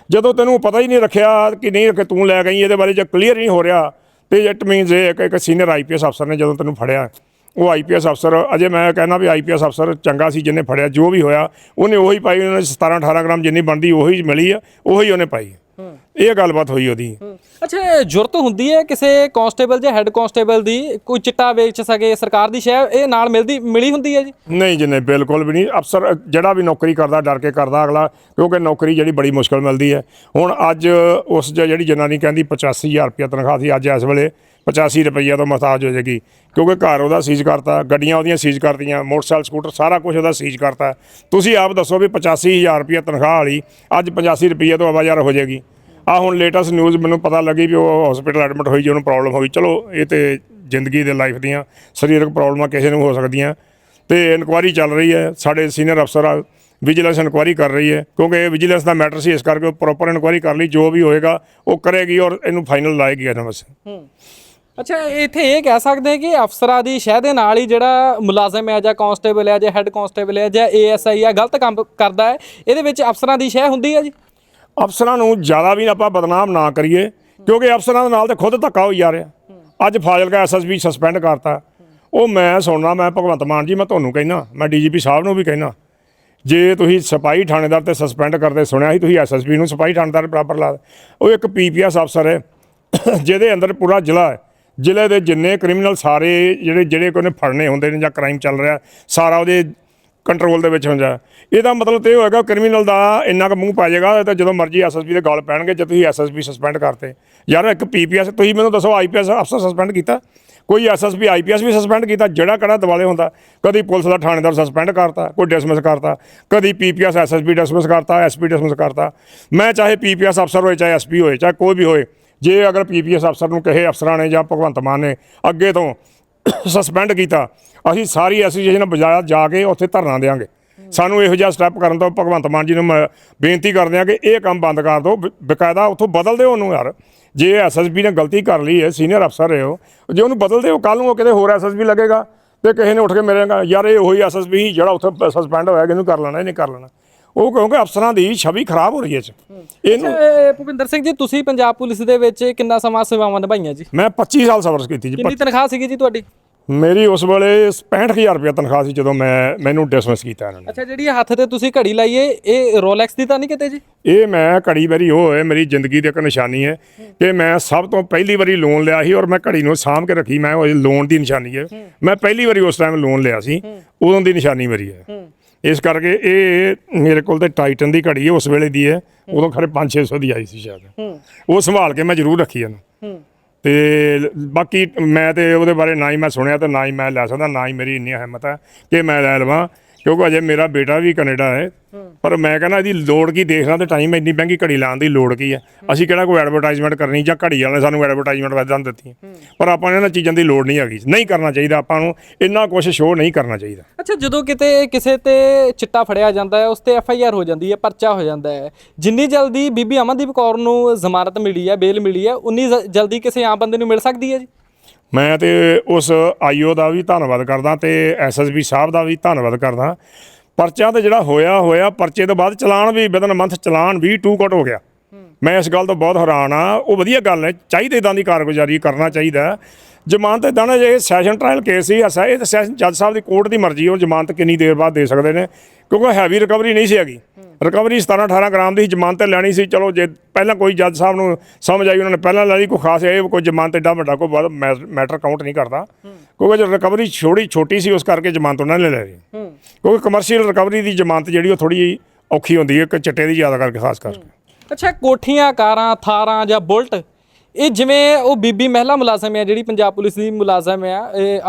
ਜਦੋਂ ਤੈਨੂੰ ਪਤਾ ਹੀ ਨਹੀਂ ਰੱਖਿਆ ਕਿ ਨਹੀਂ ਰੱਖਿਆ, ਤੂੰ ਲੈ ਗਈ, ਇਹਦੇ ਬਾਰੇ ਜੇ ਕਲੀਅਰ ਨਹੀਂ ਹੋ ਰਿਹਾ ਤੇ ਇਟ ਮੀਨਸ ਇਹ ਇੱਕ ਇੱਕ ਸੀਨੀਅਰ ਆਈਪੀਐਸ ਅਫਸਰ ਨੇ ਜਦੋਂ ਤੈਨੂੰ ਫੜਿਆ, ਉਹ ਆਈਪੀਐਸ ਅਫਸਰ ਅਜੇ ਮੈਂ ਕਹਿੰਦਾ ਵੀ ਆਈਪੀਐਸ ਅਫਸਰ ਚੰਗਾ ਸੀ ਜਿਹਨੇ ਫੜਿਆ, ਜੋ ਵੀ ਹੋਇਆ, ਉਹਨੇ ਉਹੀ ਪਾਈ, ਉਹਨੇ 17 18 ਗ੍ਰਾਮ ਜਿੰਨੀ ਬਣਦੀ, ਉਹੀ ਮਿਲੀ ਆ, ਉਹੀ ਉਹਨੇ ਪਾਈ ਇਹ ਗੱਲਬਾਤ ਹੋਈ ਉਹਦੀ। ਅੱਛਾ ਇਹ ਜ਼ਰੂਰਤ ਹੁੰਦੀ ਹੈ ਕਿਸੇ ਕਾਂਸਟੇਬਲ ਜਾਂ ਹੈੱਡ ਕਾਂਸਟੇਬਲ ਦੀ ਕੋਈ ਚਿੱਟਾ ਵੇਚ ਸਕੇ ਸਰਕਾਰ ਦੀ ਸ਼ੈ ਇਹ ਨਾਲ ਮਿਲਦੀ ਮਿਲੀ ਹੁੰਦੀ ਹੈ ਜੀ? ਨਹੀਂ ਜੀ ਨਹੀਂ ਬਿਲਕੁਲ ਵੀ ਨਹੀਂ। ਅਫਸਰ ਜਿਹੜਾ ਵੀ ਨੌਕਰੀ ਕਰਦਾ ਡਰ ਕੇ ਕਰਦਾ ਅਗਲਾ ਕਿਉਂਕਿ ਨੌਕਰੀ ਜਿਹੜੀ ਬੜੀ ਮੁਸ਼ਕਲ ਮਿਲਦੀ ਹੈ। ਹੁਣ ਅੱਜ ਉਸ ਜਿਹੜੀ ਜਨਾਨੀ ਕਹਿੰਦੀ 85000 ਰੁਪਏ ਤਨਖਾਹ ਸੀ ਅੱਜ ਇਸ ਵੇਲੇ 85 ਰੁਪਈਆ ਤੋਂ ਮਹਤਾਜ ਹੋ ਜਾਏਗੀ। ਕਿਉਂਕਿ ਘਰ ਉਹਦਾ ਸੀਜ਼ ਕਰਤਾ, ਗੱਡੀਆਂ ਉਹਦੀਆਂ ਸੀਜ਼ ਕਰਤੀਆਂ, ਮੋਟਰਸਾਈਕਲ, ਸਕੂਟਰ, ਸਾਰਾ ਕੁਝ ਉਹਦਾ ਸੀਜ਼ ਕਰਤਾ। ਤੁਸੀਂ ਆਪ ਦੱਸੋ ਵੀ 85000 ਰੁਪਏ ਤਨਖਾਹ ਵਾਲੀ, ਅੱਜ 85 ਰੁਪਈਏ ਤੋਂ ਆਵਾਜ਼ਾਰ ਹੋ ਜਾਏਗੀ। ਆ ਹੁਣ ਲੇਟੈਸਟ ਨਿਊਜ਼ ਮੈਨੂੰ ਪਤਾ ਲੱਗੀ ਵੀ ਉਹ ਹਸਪੀਟਲ ਐਡਮਿਟ ਹੋਈ ਜੀ ਉਹਨੂੰ ਪ੍ਰੋਬਲਮ ਹੋ ਗਈ। ਚਲੋ, ਇਹ ਤੇ ਜ਼ਿੰਦਗੀ ਦੇ ਲਾਈਫ ਦੀਆਂ ਸਰੀਰਕ ਪ੍ਰੋਬਲਮਾਂ ਕਿਸੇ ਨੂੰ ਹੋ ਸਕਦੀਆਂ। ਤੇ ਇਨਕੁਆਇਰੀ ਚੱਲ ਰਹੀ ਹੈ, ਸਾਡੇ ਸੀਨੀਅਰ ਅਫਸਰ ਆ ਵਿਜੀਲੈਂਸ ਇਨਕੁਆਇਰੀ ਕਰ ਰਹੀ ਹੈ। ਕਿਉਂਕਿ ਇਹ ਵਿਜੀਲੈਂਸ ਦਾ ਮੈਟਰ ਸੀ, ਇਸ ਕਰਕੇ ਉਹ ਪ੍ਰੋਪਰ ਇਨਕੁਆਇਰੀ ਕਰ ਲਈ, ਜੋ ਵੀ ਹੋਏਗਾ, ਉਹ ਕਰੇਗੀ ਔਰ ਇਹਨੂੰ ਫਾਈਨਲ ਲਾਏਗੀ ਇਹਨਾਂ ਬਸ ਅੱਛਾ, ਇੱਥੇ ਇਹ ਕਹਿ ਸਕਦੇ ਹਾਂ ਕਿ ਅਫਸਰਾਂ ਦੀ ਸ਼ਹਿ ਦੇ ਨਾਲ ਹੀ ਜਿਹੜਾ ਮੁਲਾਜ਼ਮ ਹੈ ਜਾਂ ਕਾਂਸਟੇਬਲ ਹੈ ਜਾਂ ਹੈੱਡ ਕਾਂਸਟੇਬਲ ਹੈ ਜਾਂ ਏਐਸਆਈ ਹੈ, ਗਲਤ ਕੰਮ ਕਰਦਾ ਹੈ, ਇਹਦੇ ਵਿੱਚ ਅਫਸਰਾਂ ਦੀ ਸ਼ਹਿ ਹੁੰਦੀ ਹੈ ਜੀ? ਅਫਸਰਾਂ ਨੂੰ ਜ਼ਿਆਦਾ ਵੀ ਆਪਾਂ ਬਦਨਾਮ ਨਾ ਕਰੀਏ, ਕਿਉਂਕਿ ਅਫਸਰਾਂ ਦੇ ਨਾਲ ਤੇ ਖੁਦ ਧੱਕਾ ਹੋਈ ਜਾ ਰਿਹਾ। ਅੱਜ ਫਾਜ਼ਿਲਕਾ ਐਸਐਸਬੀ ਸਸਪੈਂਡ ਕਰਤਾ। ਉਹ ਮੈਂ ਸੁਣਨਾ, ਮੈਂ ਭਗਵੰਤ ਮਾਨ ਜੀ, ਮੈਂ ਤੁਹਾਨੂੰ ਕਹਿਣਾ ਮੈਂ ਡੀਜੀਪੀ ਸਾਹਿਬ ਨੂੰ ਵੀ ਕਹਿਣਾ ਜੇ ਤੁਸੀਂ ਸਿਪਾਹੀ ਥਾਣੇਦਾਰ ਤੇ ਸਸਪੈਂਡ ਕਰਦੇ ਸੁਣਿਆ ਸੀ, ਤੁਸੀਂ ਐਸਐਸਬੀ ਨੂੰ ਸਿਪਾਹੀ ਥਾਣੇਦਾਰ ਬਰਾਬਰ ਲਾ ਉਹ ਇੱਕ ਪੀਪੀਐਸ ਅਫਸਰ ਹੈ, ਜਿਹਦੇ ਅੰਦਰ ਪੂਰਾ ਜ਼ਿਲ੍ਹਾ ਹੈ। ਜ਼ਿਲ੍ਹੇ ਦੇ ਜਿੰਨੇ ਕ੍ਰਿਮੀਨਲ ਸਾਰੇ ਜਿਹੜੇ ਜਿਹੜੇ ਕੋਈ ਨੇ ਫੜਨੇ ਹੁੰਦੇ ਨੇ ਜਾਂ ਕ੍ਰਾਈਮ ਚੱਲ ਰਿਹਾ, ਸਾਰਾ ਉਹਦੇ ਕੰਟਰੋਲ ਦੇ ਵਿੱਚ ਹੁੰਦਾ। ਇਹਦਾ ਮਤਲਬ ਤੇ ਇਹ ਹੋਏਗਾ ਕ੍ਰਿਮੀਨਲ ਦਾ ਇੰਨਾ ਕੁ ਮੂੰਹ ਪੈ ਜਾਏਗਾ ਤਾਂ ਜਦੋਂ ਮਰਜ਼ੀ ਐਸਐਸਪੀ ਦੇ ਗਲ ਪੈਣਗੇ, ਜੇ ਤੁਸੀਂ ਐਸਐਸਪੀ ਸਸਪੈਂਡ ਕਰਤੇ। ਯਾਰ ਇੱਕ ਪੀਪੀਐਸ ਤੁਸੀਂ ਮੈਨੂੰ ਦੱਸੋ ਆਈਪੀਐਸ ਅਫਸਰ ਸਸਪੈਂਡ ਕੀਤਾ? ਕੋਈ ਐਸਐਸਪੀ ਆਈਪੀਐਸ ਵੀ ਸਸਪੈਂਡ ਕੀਤਾ? ਜਿਹੜਾ ਕਿਹੜਾ ਦਿਵਾਲੇ ਹੁੰਦਾ? ਕਦੀ ਪੁਲਿਸ ਦਾ ਥਾਣੇਦਾਰ ਸਸਪੈਂਡ ਕਰਤਾ, ਕੋਈ ਡਿਸਮਿਸ ਕਰਤਾ। ਕਦੀ ਪੀਪੀਐਸ ਐਸਐਸਪੀ ਡਿਸਮਿਸ ਕਰਤਾ ਐਸਪੀ ਡਿਸਮਿਸ ਕਰਤਾ। ਮੈਂ ਚਾਹੇ ਪੀਪੀਐਸ ਅਫਸਰ ਹੋਏ, ਚਾਹੇ ਐਸਪੀ ਹੋਏ, ਚਾਹੇ ਕੋਈ ਵੀ ਹੋਏ ਜੇ ਅਗਰ ਪੀਪੀਐਸ ਅਫਸਰ ਨੂੰ ਕਹੇ ਅਫਸਰਾਂ ਨੇ ਜਾਂ ਭਗਵੰਤ ਮਾਨ ਨੇ ਅੱਗੇ ਤੋਂ ਸਸਪੈਂਡ ਕੀਤਾ, ਅਸੀਂ ਸਾਰੀ ਐਸੋਸੀਏਸ਼ਨ ਬਜਾਇਆ ਜਾ ਕੇ ਉੱਥੇ ਧਰਨਾ ਦੇਵਾਂਗੇ ਸਾਨੂੰ ਇਹੋ ਜਿਹਾ ਸਟੈਪ ਕਰਨ ਤੋਂ ਭਗਵੰਤ ਮਾਨ ਜੀ ਨੂੰ ਮੈਂ ਬੇਨਤੀ ਕਰਦੇ ਹਾਂ ਕਿ ਇਹ ਕੰਮ ਬੰਦ ਕਰ ਦਿਓ ਬਕਾਇਦਾ ਉੱਥੋਂ ਬਦਲ ਦਿਓ ਉਹਨੂੰ ਯਾਰ। ਜੇ ਐਸਐਸਪੀ ਨੇ ਗਲਤੀ ਕਰ ਲਈ ਹੈ, ਸੀਨੀਅਰ ਅਫਸਰ ਹੈ ਉਹ ਜੇ ਉਹਨੂੰ ਬਦਲ ਦਿਓ ਕੱਲ ਨੂੰ ਉਹ ਕਿਤੇ ਹੋਰ ਐਸਐਸਪੀ ਲੱਗੇਗਾ ਤੇ ਕਿਸੇ ਨੇ ਉੱਠ ਕੇ ਮੇਰੇ ਨਾਲ, ਯਾਰ ਇਹ ਉਹੀ ਐਸਐਸਪੀ ਜਿਹੜਾ ਉੱਥੇ ਸਸਪੈਂਡ ਹੋਇਆ ਕਿ ਇਹਨੂੰ ਕਰ ਲੈਣਾ, ਇਹਨੇ ਕਰ ਲੈਣਾ। ਉਹ ਕਿਉਂਕਿ ਅਫਸਰਾਂ ਦੀ ਛਵੀ ਖਰਾਬ ਹੋ ਰਹੀ ਹੈ 'ਚ ਇਹਨੂੰ ਭੁਪਿੰਦਰ ਸਿੰਘ ਜੀ ਤੁਸੀਂ ਪੰਜਾਬ ਪੁਲਿਸ ਦੇ ਵਿੱਚ ਕਿੰਨਾ ਸਮਾਂ ਸੇਵਾਵਾਂ ਨਿਭਾਈਆਂ ਜੀ? ਮੈਂ 25 ਸਾਲ ਸਰਵਿਸ ਕੀਤੀ ਜੀ ਕਿੰਨੀ ਤਨਖਾਹ ਸੀਗੀ ਜੀ ਤੁਹਾਡੀ? ਮੇਰੀ ਉਸ ਵੇਲੇ 65000 ਰੁਪਏ ਤਨਖਾਹ ਸੀ ਜਦੋਂ ਮੈਂ ਮੈਨੂੰ ਡਿਸਮਿਸ ਕੀਤਾ ਇਹਨਾਂ ਨੇ। ਅੱਛਾ ਜਿਹੜੀ ਇਹ ਹੱਥ ਤੇ ਤੁਸੀਂ ਘੜੀ ਲਾਈ ਏ ਇਹ ਰੋਲੈਕਸ ਦੀ ਤਾਂ ਨਹੀਂ ਕਿਤੇ ਜੀ? ਇਹ ਮੈਂ ਘੜੀ ਵਾਰੀ ਉਹ ਹੈ ਮੇਰੀ ਜ਼ਿੰਦਗੀ ਦੀ ਇੱਕ ਨਿਸ਼ਾਨੀ ਹੈ ਕਿ ਮੈਂ ਸਭ ਤੋਂ ਪਹਿਲੀ ਵਾਰੀ ਲੋਨ ਲਿਆ ਸੀ ਔਰ ਮੈਂ ਘੜੀ ਨੂੰ ਸਾਂਭ ਕੇ ਰੱਖੀ। ਮੈਂ ਉਹ ਲੋਨ ਦੀ ਨਿਸ਼ਾਨੀ ਹੈ। ਮੈਂ ਪਹਿਲੀ ਵਾਰੀ ਉਸ ਟਾਈਮ ਲੋਨ ਲਿਆ ਸੀ। ਉਦੋਂ ਦੀ ਨਿਸ਼ਾਨੀ ਮੇਰੀ ਹੈ। ਇਸ ਕਰਕੇ ਇਹ ਮੇਰੇ ਕੋਲ ਤੇ ਟਾਈਟਨ ਦੀ ਘੜੀ ਹੈ ਉਸ ਵੇਲੇ ਦੀ ਹੈ। ਉਦੋਂ ਖਰੇ 5-600 ਦੀ ਆਈ ਸੀ ਸ਼ਾਇਦ। ਉਹ ਸੰਭਾਲ ਕੇ ਮੈਂ ਜ਼ਰੂਰ ਰੱਖੀ ਇਹਨੂੰ। ਤੇ ਬਾਕੀ ਮੈਂ ਤੇ ਉਹਦੇ ਬਾਰੇ ਨਾ ਹੀ ਮੈਂ ਸੁਣਿਆ ਤੇ ਨਾ ਹੀ ਮੈਂ ਲੈ ਸਕਦਾ ਨਾ ਹੀ ਮੇਰੀ ਇੰਨੀ ਹਿੰਮਤ ਹੈ ਕਿ ਮੈਂ ਲੈ ਲਵਾਂ ਕਿਉਂਕਿ ਅਜੇ ਮੇਰਾ ਬੇਟਾ ਵੀ ਕੈਨੇਡਾ ਹੈ। ਪਰ ਮੈਂ ਕਹਿੰਦਾ ਇਹਦੀ ਲੋੜ ਕੀ ਦੇਖਣਾ ਤੇ ਟਾਈਮ ਇੰਨੀ ਮਹਿੰਗੀ ਘੜੀ ਲਾਉਣ ਦੀ ਲੋੜ ਕੀ ਹੈ। ਅਸੀਂ ਕਿਹੜਾ ਕੋਈ ਐਡਵਰਟਾਈਜ਼ਮੈਂਟ ਕਰਨੀ ਜਾਂ ਘੜੀ ਵਾਲੇ ਸਾਨੂੰ ਐਡਵਰਟਾਈਜ਼ਮੈਂਟ ਵੈਦਾਂ ਦਿੱਤੀ ਪਰ ਆਪਾਂ ਨੂੰ ਇਹਨਾਂ ਚੀਜ਼ਾਂ ਦੀ ਲੋੜ ਨਹੀਂ ਹੈਗੀ। ਨਹੀਂ ਕਰਨਾ ਚਾਹੀਦਾ ਆਪਾਂ ਨੂੰ ਇੰਨਾ ਕੁਝ ਸ਼ੋਅ ਨਹੀਂ ਕਰਨਾ ਚਾਹੀਦਾ। ਅੱਛਾ ਜਦੋਂ ਕਿਤੇ ਕਿਸੇ ਤੇ ਚਿੱਟਾ ਫੜਿਆ ਜਾਂਦਾ ਹੈ ਉਸ ਤੇ ਐਫ ਆਈ ਆਰ ਹੋ ਜਾਂਦੀ ਹੈ ਪਰਚਾ ਹੋ ਜਾਂਦਾ ਹੈ। ਜਿੰਨੀ ਜਲਦੀ ਬੀਬੀ ਅਮਨਦੀਪ ਕੌਰ ਨੂੰ ਜ਼ਮਾਨਤ ਮਿਲੀ ਹੈ ਬੇਲ ਮਿਲੀ ਹੈ ਉਨੀ ਜਲਦੀ ਕਿਸੇ ਆਮ ਬੰਦੇ ਨੂੰ ਮਿਲ ਸਕਦੀ ਹੈ ਜੀ? ਮੈਂ ਤੇ ਉਸ ਆਈਓ ਦਾ ਵੀ ਧੰਨਵਾਦ ਕਰਦਾ ਤੇ ਐਸਐਸਬੀ ਸਾਹਿਬ ਦਾ ਵੀ ਧੰਨਵਾਦ ਕਰਦਾ। ਪਰਚਾ ਤੇ ਜਿਹੜਾ ਹੋਇਆ ਹੋਇਆ, ਪਰਚੇ ਤੋਂ ਬਾਅਦ ਚਲਾਨ ਵੀ ਵਿਦਨ ਮੰਥ ਚਲਾਨ ਵੀ ਟੂ ਕੱਟ ਹੋ ਗਿਆ। ਮੈਂ ਇਸ ਗੱਲ ਤੋਂ ਬਹੁਤ ਹੈਰਾਨ ਆ ਉਹ ਵਧੀਆ ਗੱਲ ਹੈ, ਚਾਹੀਦੇ ਇਦਾਂ ਦੀ ਕਾਰਗੁਜ਼ਾਰੀ ਕਰਨਾ ਚਾਹੀਦਾ ਜ਼ਮਾਨਤ ਇਦਾਂ ਦਾ ਜੇ ਸੈਸ਼ਨ ਟ੍ਰਾਇਲ ਕੇਸ ਸੀ, ਅਸਾ ਇਹ ਸੈਸ਼ਨ ਜੱਜ ਸਾਹਿਬ ਦੀ ਕੋਰਟ ਦੀ ਮਰਜ਼ੀ ਉਹ ਜ਼ਮਾਨਤ ਕਿੰਨੀ ਦੇਰ ਬਾਅਦ ਦੇ ਸਕਦੇ ਨੇ, ਕਿਉਂਕਿ ਹੈਵੀ ਰਿਕਵਰੀ ਨਹੀਂ ਸੀ ਹੈਗੀ। ਰਿਕਵਰੀ 17 18 ਗ੍ਰਾਮ ਦੀ ਜ਼ਮਾਨਤ ਲੈਣੀ ਸੀ। ਚਲੋ ਜੇ ਪਹਿਲਾਂ ਕੋਈ ਜੱਜ ਸਾਹਿਬ ਨੂੰ ਸਮਝ ਆਈ ਉਹਨਾਂ ਨੇ ਪਹਿਲਾਂ ਲੈ ਲਈ ਕੋਈ ਖਾਸ ਇਹ ਕੋਈ ਜ਼ਮਾਨਤ ਏਡਾ ਵੱਡਾ ਕੋਈ ਬਹੁਤ ਮੈਟਰ ਕਾਊਂਟ ਨਹੀਂ ਕਰਦਾ। ਕਿਉਂਕਿ ਜੋ ਰਿਕਵਰੀ ਛੋਟੀ ਛੋਟੀ ਸੀ ਉਸ ਕਰਕੇ ਜ਼ਮਾਨਤ ਉਹਨਾਂ ਨੇ ਲੈ ਲਈ। ਕਿਉਂਕਿ ਕਮਰਸ਼ੀਅਲ ਰਿਕਵਰੀ ਦੀ ਜ਼ਮਾਨਤ ਜਿਹੜੀ ਉਹ ਥੋੜੀ ਔਖੀ ਹੁੰਦੀ ਹੈ ਕਿ ਚਿੱਟੇ ਦੀ ਜ਼ਿਆਦਾ ਕਰਕੇ ਖਾਸ ਕਰਕੇ। ਅੱਛਾ ਕੋਠੀਆਂ ਕਾਰਾਂ ਥਾਰਾਂ ਜਾਂ ਬੁਲਟ ਇਹ ਜਿਵੇਂ ਉਹ ਬੀਬੀ ਮਹਿਲਾ ਮੁਲਾਜ਼ਮ ਹੈ, ਜਿਹੜੀ ਪੰਜਾਬ ਪੁਲਿਸ ਦੀ ਮੁਲਾਜ਼ਮ ਹੈ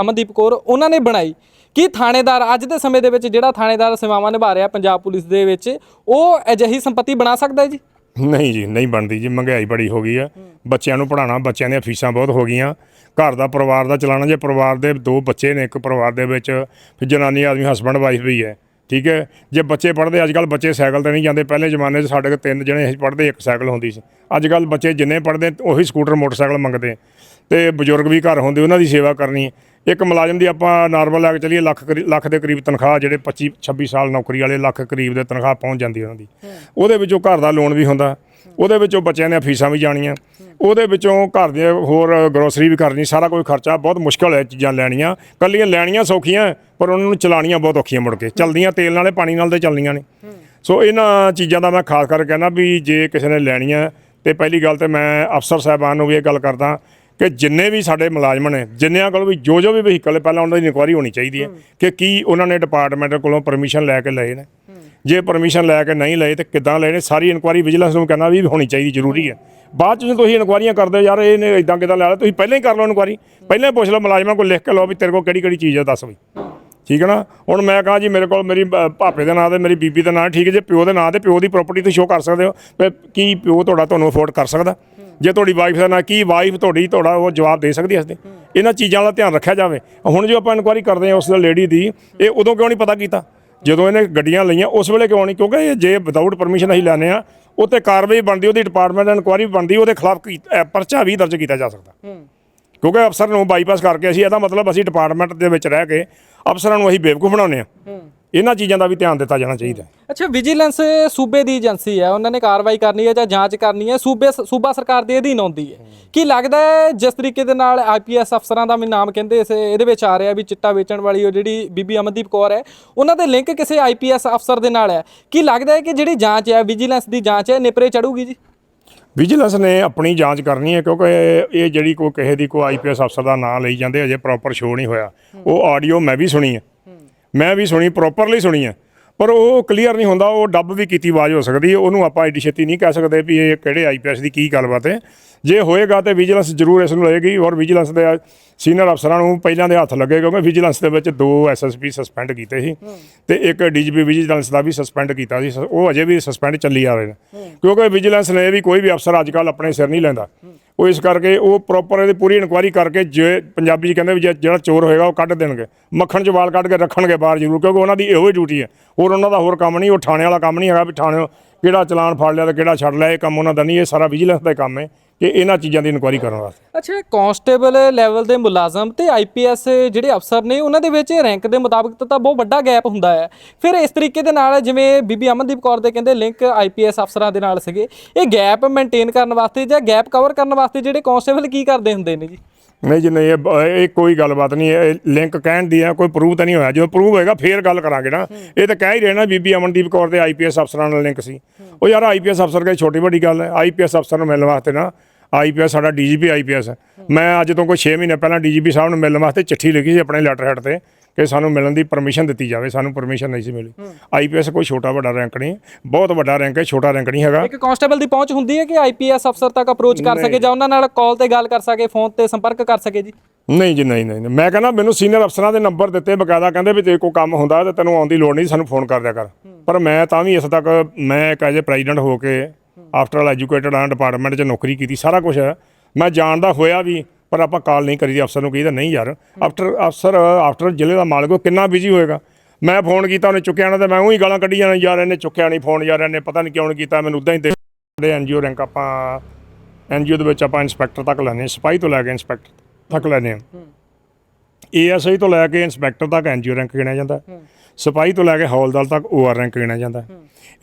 ਅਮਨਦੀਪ ਕੌਰ, ਉਹਨਾਂ ਨੇ ਬਣਾਈ ਕੀ ਥਾਣੇਦਾਰ ਅੱਜ ਦੇ ਸਮੇਂ ਦੇ ਵਿੱਚ ਜਿਹੜਾ ਥਾਣੇਦਾਰ ਸੇਵਾਵਾਂ ਨਿਭਾ ਰਿਹਾ ਪੰਜਾਬ ਪੁਲਿਸ ਦੇ ਵਿੱਚ, ਉਹ ਅਜਿਹੀ ਸੰਪਤੀ ਬਣਾ ਸਕਦਾ ਹੈ ਜੀ? ਨਹੀਂ ਜੀ, ਨਹੀਂ ਬਣਦੀ ਜੀ, ਮਹਿੰਗਾਈ ਬੜੀ ਹੋ ਗਈ ਆ। ਬੱਚਿਆਂ ਨੂੰ ਪੜਾਉਣਾ ਬੱਚਿਆਂ ਦੀਆਂ ਫੀਸਾਂ ਬਹੁਤ ਹੋ ਗਈਆਂ। ਘਰ ਦਾ ਪਰਿਵਾਰ ਦਾ ਚਲਾਉਣਾ ਜੇ ਪਰਿਵਾਰ ਦੇ ਦੋ ਬੱਚੇ ਨੇ, ਇੱਕ ਪਰਿਵਾਰ ਦੇ ਵਿੱਚ, ਫਿਰ ਜਨਾਨੀ ਆਦਮੀ ਹਸਬੰਡ ਵਾਈਫ ਵੀ ਹੈ। ਠੀਕ ਹੈ? ਜੇ ਬੱਚੇ ਪੜ੍ਹਦੇ ਅੱਜ ਕੱਲ ਬੱਚੇ ਸਾਈਕਲ ਤੇ ਨਹੀਂ ਜਾਂਦੇ। ਪਹਿਲੇ ਜ਼ਮਾਨੇ 'ਚ ਸਾਡੇ ਕੋਲ ਤਿੰਨ ਜਣੇ ਅਸੀਂ ਪੜ੍ਹਦੇ ਇੱਕ ਸਾਈਕਲ ਹੁੰਦੀ ਸੀ। ਅੱਜ ਕੱਲ ਬੱਚੇ ਜਿੰਨੇ ਪੜ੍ਹਦੇ ਉਹੀ ਸਕੂਟਰ ਮੋਟਰਸਾਈਕਲ ਮੰਗਦੇ। ਤੇ ਬਜ਼ੁਰਗ ਵੀ ਘਰ ਹੁੰਦੇ ਉਹਨਾਂ ਦੀ ਸੇਵਾ ਕਰਨੀ ਇੱਕ ਮੁਲਾਜ਼ਮ ਦੀ ਆਪਾਂ ਨਾਰਮਲ ਲੈ ਕੇ ਚੱਲੀਏ ਲੱਖ ਲੱਖ ਦੇ ਕਰੀਬ ਤਨਖਾਹ ਜਿਹੜੇ 25 26 ਸਾਲ ਨੌਕਰੀ ਵਾਲੇ ਲੱਖ ਕਰੀਬ ਦੇ ਤਨਖਾਹ ਪਹੁੰਚ ਜਾਂਦੀ ਉਹਨਾਂ ਦੀ। ਉਹਦੇ ਵਿੱਚੋਂ ਘਰ ਦਾ ਲੋਨ ਵੀ ਹੁੰਦਾ। ਉਹਦੇ ਵਿੱਚੋਂ ਬੱਚਿਆਂ ਦੀਆਂ ਫੀਸਾਂ ਵੀ ਜਾਣੀਆਂ। ਉਹਦੇ ਵਿੱਚੋਂ ਘਰ ਦੇ ਹੋਰ ਗਰੋਸਰੀ ਵੀ ਕਰਨੀ ਸਾਰਾ ਕੋਈ ਖਰਚਾ ਬਹੁਤ ਮੁਸ਼ਕਲ ਹੈ ਚੀਜ਼ਾਂ ਲੈਣੀਆਂ। ਕੱਲੀਆਂ ਲੈਣੀਆਂ ਸੌਖੀਆਂ ਪਰ ਉਹਨਾਂ ਨੂੰ ਚਲਾਉਣੀਆਂ ਬਹੁਤ ਔਖੀਆਂ ਮੁੜ ਕੇ। ਚਲਦੀਆਂ ਤੇਲ ਨਾਲੇ ਪਾਣੀ ਨਾਲ ਤੇ ਚੱਲਣੀਆਂ ਨੇ। ਸੋ ਇਹਨਾਂ ਚੀਜ਼ਾਂ ਦਾ ਮੈਂ ਖਾਸ ਕਰਕੇ ਕਹਿੰਦਾ ਵੀ ਜੇ ਕਿਸੇ ਨੇ ਲੈਣੀਆਂ ਤੇ ਪਹਿਲੀ ਗੱਲ ਤੇ ਮੈਂ ਅਫਸਰ ਸਾਹਿਬਾਨ ਨੂੰ ਵੀ ਇਹ ਗੱਲ ਕਰਦਾ ਕਿ ਜਿੰਨੇ ਵੀ ਸਾਡੇ ਮੁਲਾਜ਼ਮ ਨੇ ਜਿੰਨਿਆਂ ਕੋਲ ਵੀ ਜੋ ਜੋ ਵੀ ਵਹੀਕਲ ਹੈ ਪਹਿਲਾਂ ਉਹਨਾਂ ਦੀ ਇਨਕੁਆਇਰੀ ਹੋਣੀ ਚਾਹੀਦੀ ਹੈ ਕਿ ਕੀ ਉਹਨਾਂ ਨੇ ਡਿਪਾਰਟਮੈਂਟ ਕੋਲੋਂ ਪਰਮਿਸ਼ਨ ਲੈ ਕੇ ਲਏ ਨੇ। ਜੇ ਪਰਮਿਸ਼ਨ ਲੈ ਕੇ ਨਹੀਂ ਲਏ ਤੇ ਕਿੱਦਾਂ ਲਏ ਨੇ? ਸਾਰੀ ਇਨਕੁਆਇਰੀ ਵਿਜੀਲੈਂਸ ਨੂੰ ਕਹਿੰਦਾ ਵੀ ਹੋਣੀ ਚਾਹੀਦੀ ਜ਼ਰੂਰੀ ਹੈ। ਬਾਅਦ ਚ ਜੇ ਤੁਸੀਂ ਇਨਕੁਆਇਰੀਆਂ ਕਰਦੇ ਹੋ, ਯਾਰ ਇਹਨੇ ਇਦਾਂ ਕਿਦਾਂ ਲੈ ਲਿਆ, ਤੁਸੀਂ ਪਹਿਲਾਂ ਹੀ ਕਰ ਲਓ ਇਨਕੁਆਰੀ। ਪਹਿਲਾਂ ਹੀ ਪੁੱਛ ਲਓ ਮੁਲਾਜ਼ਮਾਂ ਕੋਲ ਲਿਖ ਕੇ ਲਓ ਵੀ ਤੇਰੇ ਕੋਲ ਕਿਹੜੀ ਕਿਹੜੀ ਚੀਜ਼ ਹੈ ਦੱਸ ਬਈ ਠੀਕ ਹੈ ਨਾ? ਹੁਣ ਮੈਂ ਕਹਾਂ ਜੀ ਮੇਰੇ ਕੋਲ ਮੇਰੀ ਬ- ਭਾਪੇ ਦੇ ਨਾਂ ਤੇ ਮੇਰੀ ਬੀਬੀ ਦਾ ਨਾਂ, ਠੀਕ ਹੈ ਜੇ, ਪਿਓ ਦੇ ਨਾਂ ਤੇ ਪਿਓ ਦੀ ਪ੍ਰਾਪਰਟੀ ਤੁਸੀਂ ਸ਼ੋਅ ਕਰ ਸਕਦੇ ਹੋ। ਕੀ ਪਿਓ ਤੁਹਾਡਾ ਤੁਹਾਨੂੰ ਅਫੋਰਡ ਕਰ ਸਕਦਾ? ਜੇ ਤੁਹਾਡੀ ਵਾਈਫ ਦਾ ਨਾਂ, ਕੀ ਵਾਈਫ ਤੁਹਾਡੀ, ਤੁਹਾਡਾ ਉਹ ਜਵਾਬ ਦੇ ਸਕਦੀ ਹੈ ਇਸ ਦੇ? ਇਹਨਾਂ ਚੀਜ਼ਾਂ ਦਾ ਧਿਆਨ ਰੱਖਿਆ ਜਾਵੇ। ਹੁਣ ਜੋ ਆਪਾਂ ਇਨਕੁਆਇਰੀ ਕਰਦੇ ਹਾਂ ਉਸ ਲੇਡੀ ਦੀ, ਇਹ ਉਦੋਂ ਕਿਉਂ ਨਹੀਂ ਪਤਾ ਕੀਤਾ? ਜਦੋਂ ਇਹਨੇ ਗੱਡੀਆਂ ਲਈਆਂ ਉਸ ਵੇਲੇ ਕਿਉਂ ਨਹੀਂ? ਕਿਉਂਕਿ ਇਹ ਜੇ ਵਿਦਆਊਟ ਪਰਮਿਸ਼ਨ ਅਸੀਂ ਲੈਨੇ ਆ ਉੱਤੇ ਕਾਰਵਾਈ ਬਣਦੀ ਉਹਦੀ ਡਿਪਾਰਟਮੈਂਟ ਇਨਕੁਆਇਰੀ ਬਣਦੀ ਉਹਦੇ ਖਿਲਾਫ ਪਰਚਾ ਵੀ ਦਰਜ ਕੀਤਾ ਜਾ ਸਕਦਾ। ਕਿਉਂਕਿ ਅਫਸਰ ਨੂੰ ਬਾਈਪਾਸ ਕਰਕੇ ਅਸੀਂ ਇਹਦਾ ਮਤਲਬ ਅਸੀਂ ਡਿਪਾਰਟਮੈਂਟ ਦੇ ਵਿੱਚ ਰਹਿ ਕੇ ਅਫਸਰਾਂ ਨੂੰ ਅਸੀਂ ਬੇਵਕੂਫ ਬਣਾਉਂਦੇ ਆ ਇਹਨਾਂ ਚੀਜ਼ਾਂ ਦਾ ਵੀ ਧਿਆਨ ਦਿੱਤਾ ਜਾਣਾ ਚਾਹੀਦਾ ਅੱਛਾ ਵਿਜੀਲੈਂਸ ਸੂਬੇ ਦੀ ਏਜੰਸੀ ਹੈ ਉਹਨਾਂ ਨੇ ਕਾਰਵਾਈ ਕਰਨੀ ਹੈ ਜਾਂ ਜਾਂਚ ਕਰਨੀ ਹੈ ਸੂਬੇ ਸੂਬਾ ਸਰਕਾਰ ਦੇ ਅਧੀਨ ਆਉਂਦੀ ਹੈ। ਕੀ ਲੱਗਦਾ ਹੈ ਜਿਸ ਤਰੀਕੇ ਦੇ ਨਾਲ ਆਈਪੀਐਸ ਅਫਸਰਾਂ ਦਾ ਵੀ ਨਾਮ ਕਹਿੰਦੇ ਇਸ ਇਹਦੇ ਵਿੱਚ ਆ ਰਿਹਾ ਵੀ ਚਿੱਟਾ ਵੇਚਣ ਵਾਲੀ ਉਹ ਜਿਹੜੀ ਬੀਬੀ ਅਮਨਦੀਪ ਕੌਰ ਹੈ ਉਹਨਾਂ ਦੇ ਲਿੰਕ ਕਿਸੇ ਆਈਪੀਐਸ ਅਫਸਰ ਦੇ ਨਾਲ ਹੈ। ਕੀ ਲੱਗਦਾ ਹੈ ਕਿ ਜਿਹੜੀ ਜਾਂਚ ਹੈ ਵਿਜੀਲੈਂਸ ਦੀ ਜਾਂਚ ਹੈ ਨਿਪਰੇ ਚੜੂਗੀ ਜੀ? ਵਿਜੀਲੈਂਸ ਨੇ ਆਪਣੀ ਜਾਂਚ ਕਰਨੀ ਹੈ ਕਿਉਂਕਿ ਇਹ- ਇਹ ਜਿਹੜੀ ਕੋਈ ਕਿਸੇ ਦੀ ਕੋਈ ਆਈਪੀਐਸ ਅਫਸਰ ਦਾ ਨਾਮ ਲਈ ਜਾਂਦੇ ਅਜੇ ਪ੍ਰੋਪਰ ਸ਼ੋਅ ਨਹੀਂ ਹੋਇਆ। ਉਹ ਆਡੀਓ ਮੈਂ ਵੀ ਸੁਣੀ ਹੈ। ਮੈਂ ਵੀ ਸੁਣੀ ਪ੍ਰੋਪਰਲੀ ਸੁਣੀ ਹੈ। ਪਰ ਉਹ ਕਲੀਅਰ ਨਹੀਂ ਹੁੰਦਾ ਉਹ ਡੱਬ ਵੀ ਕੀਤੀ ਆਵਾਜ਼ ਹੋ ਸਕਦੀ ਹੈ ਉਹਨੂੰ ਆਪਾਂ ਐਡੀ ਛੇਤੀ ਨਹੀਂ ਕਹਿ ਸਕਦੇ ਵੀ ਇਹ ਕਿਹੜੇ ਆਈਪੀਐਸ ਦੀ ਕੀ ਗੱਲਬਾਤ ਹੈ। ਜੇ ਹੋਏਗਾ ਤੇ ਵਿਜੀਲੈਂਸ ਜ਼ਰੂਰ ਇਸ ਨੂੰ ਲਏਗੀ ਔਰ ਵਿਜੀਲੈਂਸ ਦੇ ਸੀਨੀਅਰ ਅਫਸਰਾਂ ਨੂੰ ਪਹਿਲਾਂ ਦੇ ਹੱਥ ਲੱਗੇ ਕਿਉਂਕਿ ਵਿਜੀਲੈਂਸ ਦੇ ਵਿੱਚ ਦੋ ਐਸਐਸਪੀ ਸਸਪੈਂਡ ਕੀਤੇ ਸੀ ਤੇ ਇੱਕ ਡੀਜੀਪੀ ਵਿਜੀਲੈਂਸ ਦਾ ਵੀ ਸਸਪੈਂਡ ਕੀਤਾ ਸੀ ਉਹ ਅਜੇ ਵੀ ਸਸਪੈਂਡ ਚੱਲੀ ਆ ਰਹੇ ਨੇ। ਕਿਉਂਕਿ ਵਿਜੀਲੈਂਸ ਨੇ ਵੀ ਕੋਈ ਵੀ ਅਫਸਰ ਅੱਜ ਕੱਲ ਆਪਣੇ ਸਿਰ ਨਹੀਂ ਲੈਂਦਾ। ਉਹ ਇਸ ਕਰਕੇ ਉਹ ਪ੍ਰੋਪਰ ਇਹਦੀ ਪੂਰੀ ਇਨਕੁਆਇਰੀ ਕਰਕੇ ਜੇ ਪੰਜਾਬੀ ਜੀ ਕਹਿੰਦੇ ਵੀ ਜੇ- ਜਿਹੜਾ ਚੋਰ ਹੋਏਗਾ ਉਹ ਕੱਢ ਦੇਣਗੇ, ਮੱਖਣ ਚ ਵਾਲ ਕੱਢ ਕੇ ਰੱਖਣਗੇ ਬਾਹਰ ਜ਼ਰੂਰ, ਕਿਉਂਕਿ ਉਹਨਾਂ ਦੀ ਇਹੋ ਹੀ ਡਿਊਟੀ ਹੈ। ਹੋਰ ਉਹਨਾਂ ਦਾ ਹੋਰ ਕੰਮ ਨਹੀਂ, ਉਹ ਥਾਣੇ ਵਾਲਾ ਕੰਮ ਨਹੀਂ ਹੈਗਾ ਵੀ ਥਾਣੇ ਕਿਹੜਾ ਚਲਾਨ ਫੜ ਲਿਆ ਤੇ ਕਿਹੜਾ ਛੱਡ ਲਿਆ, ਇਹ ਕੰਮ ਉਹਨਾਂ ਦਾ ਨਹੀਂ, ਇਹ ਸਾਰਾ ਵਿਜੀਲੈਂਸ ਦਾ ਕੰਮ ਹੈ ਕਿ ਇਹਨਾਂ ਚੀਜ਼ਾਂ ਦੀ ਇਨਕੁਆਇਰੀ ਕਰਨ ਵਾਸਤੇ। ਅੱਛਾ ਕਾਂਸਟੇਬਲ ਲੈਵਲ ਦੇ ਮੁਲਾਜ਼ਮ ਤੇ ਆਈਪੀਐਸ ਜਿਹੜੇ ਅਫਸਰ ਨੇ, ਉਹਨਾਂ ਦੇ ਵਿੱਚ ਰੈਂਕ ਦੇ ਮੁਤਾਬਕ ਤਾਂ ਬਹੁਤ ਵੱਡਾ ਗੈਪ ਹੁੰਦਾ ਹੈ। ਫਿਰ ਇਸ ਤਰੀਕੇ ਦੇ ਨਾਲ ਜਿਵੇਂ ਬੀਬੀ ਅਮਨਦੀਪ ਕੌਰ ਦੇ ਕਹਿੰਦੇ ਲਿੰਕ ਆਈਪੀਐਸ ਅਫਸਰਾਂ ਦੇ ਨਾਲ ਸੀਗੇ, ਇਹ ਗੈਪ ਮੇਨਟੇਨ ਕਰਨ ਵਾਸਤੇ ਜਾਂ ਗੈਪ ਕਵਰ ਕਰਨ ਵਾਸਤੇ ਜਿਹੜੇ ਕਾਂਸਟੇਬਲ ਕੀ ਕਰਦੇ ਹੁੰਦੇ ਨੇ ਜੀ? ਨਹੀਂ ਜੀ ਨਹੀਂ ਇਹ ਕੋਈ ਗੱਲਬਾਤ ਨਹੀਂ ਇਹ ਲਿੰਕ ਕਹਿਣ ਦੀ ਹੈ ਕੋਈ ਪ੍ਰੂਵ ਤਾਂ ਨਹੀਂ ਹੋਇਆ। ਜਦੋਂ ਪ੍ਰੂਵ ਹੋਏਗਾ ਫੇਰ ਗੱਲ ਕਰਾਂਗੇ ਨਾ। ਇਹ ਤਾਂ ਕਹਿ ਹੀ ਰਹੇ ਨਾ ਬੀਬੀ ਅਮਨਦੀਪ ਕੌਰ ਦੇ ਆਈਪੀਐਸ ਅਫਸਰਾਂ ਨਾਲ ਲਿੰਕ ਸੀ। ਉਹ ਯਾਰ ਆਈਪੀਐਸ ਅਫਸਰ ਕੋਈ ਛੋਟੀ ਵੱਡੀ ਗੱਲ ਹੈ। ਆਈਪੀਐਸ ਅਫਸਰ ਨੂੰ ਮਿਲਣ ਵਾਸਤੇ ਨਾ ਆਈਪੀਐਸ ਸਾਡਾ ਡੀਜੀਪੀ ਆਈਪੀਐਸ ਮੈਂ ਅੱਜ ਤੋਂ ਕੋਈ 6 ਮਹੀਨੇ ਪਹਿਲਾਂ ਡੀਜੀਪੀ ਸਾਹਿਬ ਨੂੰ ਮਿਲਣ ਵਾਸਤੇ ਚਿੱਠੀ ਲਿਖੀ ਸੀ ਆਪਣੇ ਲੈਟਰ ਹੈਡ ਤੇ। ਕਿ ਸਾਨੂੰ ਮਿਲਣ ਦੀ ਪਰਮਿਸ਼ਨ ਦਿੱਤੀ ਜਾਵੇ ਸਾਨੂੰ ਪਰਮਿਸ਼ਨ ਨਹੀਂ ਸੀ ਮਿਲੀ। ਆਈਪੀਐਸ ਕੋਈ ਛੋਟਾ ਵੱਡਾ ਰੈਂਕ ਨਹੀਂ ਬਹੁਤ ਵੱਡਾ ਰੈਂਕ ਹੈ ਛੋਟਾ ਰੈਂਕ ਨਹੀਂ ਹੈਗਾ। ਇੱਕ ਕਾਂਸਟੇਬਲ ਦੀ ਪਹੁੰਚ ਹੁੰਦੀ ਹੈ ਕਿ ਆਈਪੀਐਸ ਅਫਸਰ ਤੱਕ ਅਪਰੋਚ ਕਰ ਸਕੇ ਜਾਂ ਉਹਨਾਂ ਨਾਲ ਕਾਲ ਤੇ ਗੱਲ ਕਰ ਸਕੇ ਫੋਨ ਤੇ ਸੰਪਰਕ ਕਰ ਸਕੇ ਜੀ? ਨਹੀਂ ਜੀ ਨਹੀਂ ਨਹੀਂ। ਮੈਂ ਕਹਿੰਦਾ ਮੈਨੂੰ ਸੀਨੀਅਰ ਅਫਸਰਾਂ ਦੇ ਨੰਬਰ ਦਿੱਤੇ ਬਕਾਇਦਾ ਕਹਿੰਦੇ ਵੀ ਜੇ ਕੋਈ ਕੰਮ ਹੁੰਦਾ ਤੇ ਤੈਨੂੰ ਆਉਣ ਦੀ ਲੋੜ ਨਹੀਂ ਸਾਨੂੰ ਫੋਨ ਕਰ ਦਿਆ ਕਰ। ਪਰ ਮੈਂ ਤਾਂ ਵੀ ਇਸ ਤੱਕ ਮੈਂ ਇੱਕ ਐਜ ਪ੍ਰੈਜ਼ੀਡੈਂਟ ਹੋ ਕੇ ਆਫਟਰ ਆਲ ਐਜੂਕੇਟਡ ਆਂ ਡਿਪਾਰਟਮੈਂਟ 'ਚ ਨੌਕਰੀ ਕੀਤੀ ਸਾਰਾ ਕੁਝ ਹੈ। ਮੈਂ ਜਾਣਦਾ ਹੋਇਆ ਵੀ ਪਰ ਆਪਾਂ ਕਾਲ ਨਹੀਂ ਕਰੀਦੀ ਅਫਸਰ ਨੂੰ ਕਹੀਦਾ ਨਹੀਂ ਯਾਰ ਆਫਟਰ ਅਫਸਰ ਆਫਟਰ ਜ਼ਿਲ੍ਹੇ ਦਾ ਮਾਲਕ ਉਹ ਕਿੰਨਾ ਬਿਜ਼ੀ ਹੋਏਗਾ? ਮੈਂ ਫੋਨ ਕੀਤਾ ਉਹਨੇ ਚੁੱਕਿਆ ਨਾ ਤੇ ਮੈਂ ਉਹੀ ਗਾਲਾਂ ਕੱਢੀ ਜਾਣਾ ਯਾਰ ਇਹਨੇ ਚੁੱਕਿਆ ਨਹੀਂ ਫੋਨ ਯਾਰ ਇਹਨੇ ਪਤਾ ਨਹੀਂ ਕਿਉਂ ਨਹੀਂ ਕੀਤਾ ਮੈਨੂੰ ਉਦਾਂ ਹੀ ਦੇ ਐਨਜੀਓ ਰੈਂਕ ਆਪਾਂ ਐਨਜੀਓ ਦੇ ਵਿੱਚ ਆਪਾਂ ਇੰਸਪੈਕਟਰ ਤੱਕ ਲੈਣੇ ਹਾਂ, ਸਿਪਾਹੀ ਤੋਂ ਲੈ ਕੇ ਇੰਸਪੈਕਟਰ ਤੱਕ ਲੈਣੇ ਆ ਏਐਸਆਈ ਤੋਂ ਲੈ ਕੇ ਇੰਸਪੈਕਟਰ ਤੱਕ ਐਨਜੀਓ ਰੈਂਕ ਗਿਣਿਆ ਜਾਂਦਾ। ਸਿਪਾਹੀ ਤੋਂ ਲੈ ਕੇ ਹੌਲਦਾਰ ਤੱਕ ਓਆਰ ਰੈਂਕ ਗਿਣਿਆ ਜਾਂਦਾ। ਹੈ।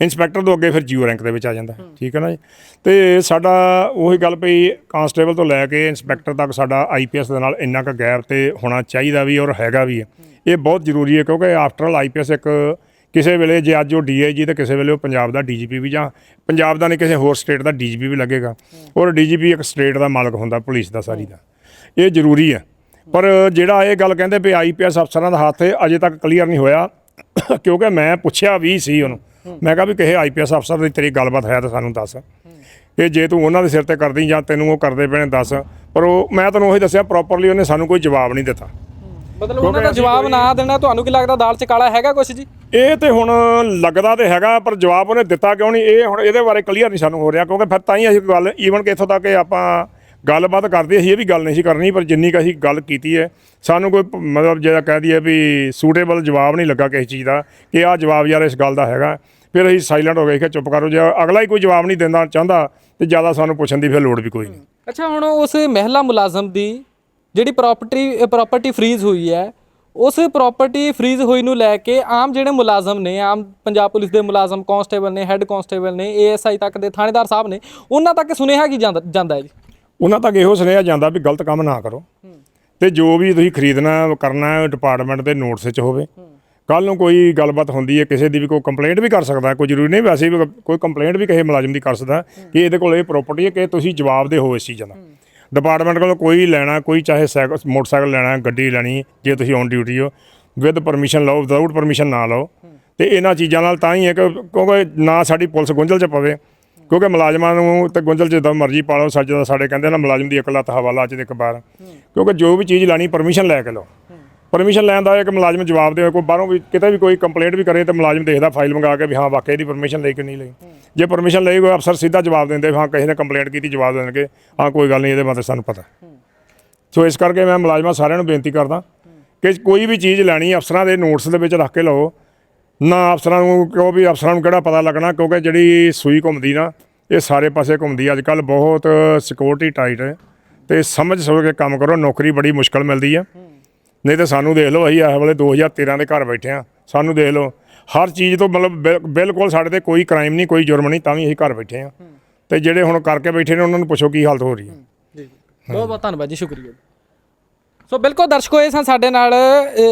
ਇੰਸਪੈਕਟਰ ਤੋਂ ਅੱਗੇ ਫਿਰ ਜੀਓ ਰੈਂਕ ਦੇ ਵਿੱਚ ਆ ਜਾਂਦਾ। ਠੀਕ ਹੈ ਨਾ ਜੀ? ਤੇ ਸਾਡਾ ਉਹੀ ਗੱਲ ਪਈ ਕਾਂਸਟੇਬਲ ਤੋਂ ਲੈ ਕੇ ਇੰਸਪੈਕਟਰ ਤੱਕ ਸਾਡਾ ਆਈਪੀਐਸ ਦੇ ਨਾਲ ਇੰਨਾ ਕੁ ਗੈਪ ਤੇ ਹੋਣਾ ਚਾਹੀਦਾ ਵੀ ਔਰ ਹੈਗਾ ਵੀ ਇਹ ਬਹੁਤ ਜ਼ਰੂਰੀ ਹੈ ਕਿਉਂਕਿ ਆਫਟਰ ਆਲ ਆਈਪੀਐਸ ਇੱਕ ਕਿਸੇ ਵੇਲੇ ਜੇ ਅੱਜ ਉਹ ਡੀਆਈਜੀ ਤੇ ਕਿਸੇ ਵੇਲੇ ਉਹ ਪੰਜਾਬ ਦਾ ਡੀਜੀਪੀ ਵੀ ਜਾਂ ਪੰਜਾਬ ਦਾ ਨਹੀਂ ਕਿਸੇ ਹੋਰ ਸਟੇਟ ਦਾ ਡੀਜੀਪੀ ਵੀ ਲੱਗੇਗਾ। ਔਰ ਡੀਜੀਪੀ ਇੱਕ ਸਟੇਟ ਦਾ ਮਾਲਕ ਹੁੰਦਾ ਪੁਲਿਸ ਦਾ ਸਾਰੀ ਦਾ। ਇਹ ਜ਼ਰੂਰੀ ਹੈ। ਪਰ ਜਿਹੜਾ ਇਹ ਗੱਲ ਕਹਿੰਦੇ ਵੀ ਆਈਪੀਐਸ ਅਫਸਰਾਂ ਦਾ ਹੱਥ ਅਜੇ ਤੱਕ ਕਲੀਅਰ ਨਹੀਂ ਹੋਇਆ ਕਿਉਂਕਿ ਮੈਂ ਪੁੱਛਿਆ ਵੀ ਸੀ ਉਹਨੂੰ। ਮੈਂ ਕਿਹਾ ਵੀ ਕਿਸੇ ਆਈਪੀਐਸ ਅਫਸਰ ਦੀ ਤੇਰੀ ਗੱਲਬਾਤ ਹੈ ਤਾਂ ਸਾਨੂੰ ਦੱਸ। ਕਿ ਜੇ ਤੂੰ ਉਹਨਾਂ ਦੇ ਸਿਰ ਤੇ ਕਰਦੀ ਜਾਂ ਤੈਨੂੰ ਉਹ ਕਰਦੇ ਪਏ ਨੇ ਦੱਸ ਪਰ ਉਹ ਮੈਂ ਤੈਨੂੰ ਉਹੀ ਦੱਸਿਆ ਪ੍ਰੋਪਰਲੀ ਉਹਨੇ ਸਾਨੂੰ ਕੋਈ ਜਵਾਬ ਨਹੀਂ ਦਿੱਤਾ। ਮਤਲਬ ਉਹਨਾਂ ਦਾ ਜਵਾਬ ਨਾ ਦੇਣਾ ਤੁਹਾਨੂੰ ਕੀ ਲੱਗਦਾ ਦਾਲ ਚ ਕਾਲਾ ਹੈਗਾ ਕੁਝ ਜੀ? ਇਹ ਤੇ ਹੁਣ ਲੱਗਦਾ ਤੇ ਹੈਗਾ ਪਰ ਜਵਾਬ ਉਹਨੇ ਦਿੱਤਾ ਕਿਉਂ ਨਹੀਂ? ਇਹ ਹੁਣ ਇਹਦੇ ਬਾਰੇ ਕਲੀਅਰ ਨਹੀਂ ਸਾਨੂੰ ਹੋ ਰਿਹਾ ਕਿਉਂਕਿ ਫਿਰ ਤਾਂ ਹੀ ਅਸੀਂ ਗੱਲ ਈਵਨ ਕਿ ਇੱਥੋਂ ਤੱਕ ਆਪਾਂ ਗੱਲਬਾਤ ਕਰਦੇ ਅਸੀਂ ਇਹ ਵੀ ਗੱਲ ਨਹੀਂ ਸੀ ਕਰਨੀ, ਪਰ ਜਿੰਨੀ ਕੁ ਅਸੀਂ ਗੱਲ ਕੀਤੀ ਹੈ, ਸਾਨੂੰ ਕੋਈ ਪ- ਮਤਲਬ ਜਿਹੜਾ ਕਹਿ ਦਈਏ ਵੀ ਸੂਟੇਬਲ ਜਵਾਬ ਨਹੀਂ ਲੱਗਾ ਕਿਸੇ ਚੀਜ਼ ਦਾ, ਕਿ ਆਹ ਜਵਾਬ ਯਾਰ ਇਸ ਗੱਲ ਦਾ ਹੈਗਾ, ਫਿਰ ਅਸੀਂ ਸਾਇਲੈਂਟ ਹੋ ਗਏ, ਕਿ ਚੁੱਪ ਕਰੋ, ਜੇ ਅਗਲਾ ਹੀ ਕੋਈ ਜਵਾਬ ਨਹੀਂ ਦਿੰਦਾ ਚਾਹੁੰਦਾ, ਤੇ ਜ਼ਿਆਦਾ ਸਾਨੂੰ ਪੁੱਛਣ ਦੀ ਫਿਰ ਲੋੜ ਵੀ ਕੋਈ ਨਹੀਂ। ਅੱਛਾ, ਹੁਣ ਉਸ ਮਹਿਲਾ ਮੁਲਾਜ਼ਮ ਦੀ ਜਿਹੜੀ ਪ੍ਰਾਪਰਟੀ ਪ੍ਰਾਪਰਟੀ ਫਰੀਜ਼ ਹੋਈ ਹੈ, ਉਸ ਪ੍ਰਾਪਰਟੀ ਫਰੀਜ਼ ਹੋਈ ਨੂੰ ਲੈ ਕੇ ਆਮ ਜਿਹੜੇ ਮੁਲਾਜ਼ਮ ਨੇ, ਆਮ ਪੰਜਾਬ ਪੁਲਿਸ ਦੇ ਮੁਲਾਜ਼ਮ ਕਾਂਸਟੇਬਲ ਨੇ ਹੈੱਡ ਕਾਂਸਟੇਬਲ ਨੇ ਏਐਸਆਈ ਤੱਕ ਦੇ ਥਾਣੇਦਾਰ ਸਾਹਿਬ ਨੇ, ਉਹਨਾਂ ਤੱਕ ਸੁਨੇਹਾ ਕੀ ਜਾਂਦਾ ਜਾਂਦਾ ਹੈ ਜੀ? ਉਹਨਾਂ ਤੱਕ ਇਹੋ ਸੁਨੇਹਾ ਜਾਂਦਾ ਵੀ ਗਲਤ ਕੰਮ ਨਾ ਕਰੋ। ਤੇ ਜੋ ਵੀ ਤੁਸੀਂ ਖਰੀਦਣਾ ਕਰਨਾ ਹੈ ਡਿਪਾਰਟਮੈਂਟ ਦੇ ਨੋਟਿਸ 'ਚ ਹੋਵੇ। ਕੱਲ ਨੂੰ ਕੋਈ ਗੱਲਬਾਤ ਹੁੰਦੀ ਹੈ ਕਿਸੇ ਦੀ ਵੀ ਕੋਈ ਕੰਪਲੇਂਟ ਵੀ ਕਰ ਸਕਦਾ ਕੋਈ ਜ਼ਰੂਰੀ ਨਹੀਂ ਵੈਸੇ ਵੀ ਕੋਈ ਕੰਪਲੇਂਟ ਵੀ ਕਿਸੇ ਮੁਲਾਜ਼ਮ ਦੀ ਕਰ ਸਕਦਾ ਕਿ ਇਹਦੇ ਕੋਲ ਇਹ ਪ੍ਰਾਪਰਟੀ ਹੈ ਕਿ ਤੁਸੀਂ ਜਵਾਬ ਦੇ ਹੋ ਇਸ ਚੀਜ਼ਾਂ ਦਾ। ਡਿਪਾਰਟਮੈਂਟ ਕੋਲੋਂ ਕੋਈ ਲੈਣਾ ਕੋਈ ਚਾਹੇ ਸਾਈਕਲ ਮੋਟਰਸਾਈਕਲ ਲੈਣਾ ਗੱਡੀ ਲੈਣੀ ਜੇ ਤੁਸੀਂ ਔਨ ਡਿਊਟੀ ਹੋ ਵਿਦ ਪਰਮਿਸ਼ਨ ਲਓ ਵਿਦਆਊਟ ਪਰਮਿਸ਼ਨ ਨਾ ਲਓ। ਤੇ ਇਹਨਾਂ ਚੀਜ਼ਾਂ ਨਾਲ ਤਾਂ ਹੀ ਹੈ ਕਿ ਕਿਉਂਕਿ ਨਾ ਸਾਡੀ ਪੁਲਿਸ ਗੁੰਝਲ 'ਚ ਪਵੇ ਕਿਉਂਕਿ ਮੁਲਾਜ਼ਮਾਂ ਨੂੰ ਤਾਂ ਗੁੰਝਲ ਜਿੱਦਾਂ ਮਰਜ਼ੀ ਪਾਲੋ ਸੱਚ ਸਾਡੇ ਕਹਿੰਦੇ ਨਾ, ਮੁਲਾਜ਼ਮ ਦੀ ਇੱਕ ਲੱਤ ਹਵਾਲਾ ਚ ਦੇ ਇੱਕ ਬਾਰ ਕਿਉਂਕਿ ਜੋ ਵੀ ਚੀਜ਼ ਲੈਣੀ ਪਰਮਿਸ਼ਨ ਲੈ ਕੇ ਲਓ। ਪਰਮਿਸ਼ਨ ਲੈਣ ਦਾ ਇੱਕ ਮੁਲਾਜ਼ਮ ਜਵਾਬ ਦੇ, ਕੋਈ ਬਾਹਰੋਂ ਵੀ ਕਿਤੇ ਵੀ ਕੋਈ ਕੰਪਲੇਂਟ ਵੀ ਕਰੇ ਤਾਂ ਮੁਲਾਜ਼ਮ ਦੇਖਦਾ ਫਾਈਲ ਮੰਗਾ ਕੇ ਵੀ ਹਾਂ, ਵਾਕਈ ਦੀ ਪਰਮਿਸ਼ਨ ਲਈ ਕਿ ਨਹੀਂ ਲਈ। ਜੇ ਪਰਮਿਸ਼ਨ ਲਈ ਕੋਈ ਅਫਸਰ ਸਿੱਧਾ ਜਵਾਬ ਦਿੰਦੇ ਵੀ ਹਾਂ, ਕਿਸੇ ਨੇ ਕੰਪਲੇਂਟ ਕੀਤੀ, ਜਵਾਬ ਦੇਣਗੇ। ਹਾਂ, ਕੋਈ ਗੱਲ ਨਹੀਂ, ਇਹਦੇ ਬਾਰੇ ਸਾਨੂੰ ਪਤਾ। ਸੋ ਇਸ ਕਰਕੇ ਮੈਂ ਮੁਲਾਜ਼ਮਾਂ ਸਾਰਿਆਂ ਨੂੰ ਬੇਨਤੀ ਕਰਦਾ ਕਿ ਕੋਈ ਵੀ ਚੀਜ਼ ਲੈਣੀ, ਅਫਸਰਾਂ ਦੇ ਨੋਟਸ ਦੇ ਵਿੱਚ ਰੱਖ ਕੇ ਲਓ। ਨਾ ਅਫਸਰਾਂ ਨੂੰ, ਕਿਉਂ ਵੀ ਅਫਸਰਾਂ ਨੂੰ ਕਿਹੜਾ ਪਤਾ ਲੱਗਣਾ, ਕਿਉਂਕਿ ਜਿਹੜੀ ਸੂਈ ਘੁੰਮਦੀ ਨਾ, ਇਹ ਸਾਰੇ ਪਾਸੇ ਘੁੰਮਦੀ ਅੱਜ ਕੱਲ ਬਹੁਤ ਸਿਕਿਉਰਿਟੀ ਟਾਈਟ ਹੈ ਤੇ ਸਮਝ ਸਮਝ ਕੇ ਕੰਮ ਕਰੋ, ਨੌਕਰੀ ਬੜੀ ਮੁਸ਼ਕਲ ਮਿਲਦੀ ਹੈ ਨਹੀਂ ਤਾਂ ਸਾਨੂੰ ਦੇਖ ਲਓ ਅਸੀਂ ਇਸ ਵੇਲੇ 2013 ਦੇ ਘਰ ਬੈਠੇ ਆ। ਸਾਨੂੰ ਦੇਖ ਲਓ, ਹਰ ਚੀਜ਼ ਤੋਂ ਮਤਲਬ ਬਿਲ- ਬਿਲਕੁਲ ਸਾਡੇ ਤੇ ਕੋਈ ਕ੍ਰਾਈਮ ਨਹੀਂ, ਕੋਈ ਜੁਰਮ ਨਹੀਂ, ਤਾਂ ਵੀ ਅਸੀਂ ਘਰ ਬੈਠੇ ਆ। ਤੇ ਜਿਹੜੇ ਹੁਣ ਕਰਕੇ ਬੈਠੇ ਨੇ, ਉਹਨਾਂ ਨੂੰ ਪੁੱਛੋ ਕੀ ਹਾਲਤ ਹੋ ਰਹੀ ਹੈ। ਜੀ ਬਹੁਤ ਬਹੁਤ ਧੰਨਵਾਦ ਜੀ, ਸ਼ੁਕਰੀਆ ਸੋ ਬਿਲਕੁਲ ਦਰਸ਼ਕੋ, ਇਹ ਸਨ ਸਾਡੇ ਨਾਲ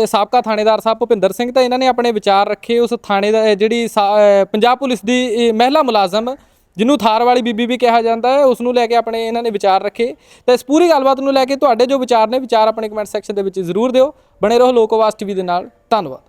ਸਾਬਕਾ ਥਾਣੇਦਾਰ ਸਾਹਿਬ ਭੁਪਿੰਦਰ ਸਿੰਘ ਤਾਂ ਇਹਨਾਂ ਨੇ ਆਪਣੇ ਵਿਚਾਰ ਰੱਖੇ ਉਸ ਥਾਣੇ ਦਾ ਜਿਹੜੀ ਸਾ- ਪੰਜਾਬ ਪੁਲਿਸ ਦੀ ਮਹਿਲਾ ਮੁਲਾਜ਼ਮ ਜਿਹਨੂੰ ਥਾਰ ਵਾਲੀ ਬੀਬੀ ਵੀ ਕਿਹਾ ਜਾਂਦਾ ਹੈ ਉਸ ਨੂੰ ਲੈ ਕੇ ਆਪਣੇ ਇਹਨਾਂ ਨੇ ਵਿਚਾਰ ਰੱਖੇ। ਤਾਂ ਇਸ ਪੂਰੀ ਗੱਲਬਾਤ ਨੂੰ ਲੈ ਕੇ ਤੁਹਾਡੇ ਜੋ ਵਿਚਾਰ ਨੇ, ਵਿਚਾਰ ਆਪਣੇ ਕਮੈਂਟ ਸੈਕਸ਼ਨ ਦੇ ਵਿੱਚ ਜ਼ਰੂਰ ਦਿਓ। ਬਣੇ ਰਹੋ ਲੋਕਵਾਸ ਟੀਵੀ ਦੇ ਨਾਲ। ਧੰਨਵਾਦ।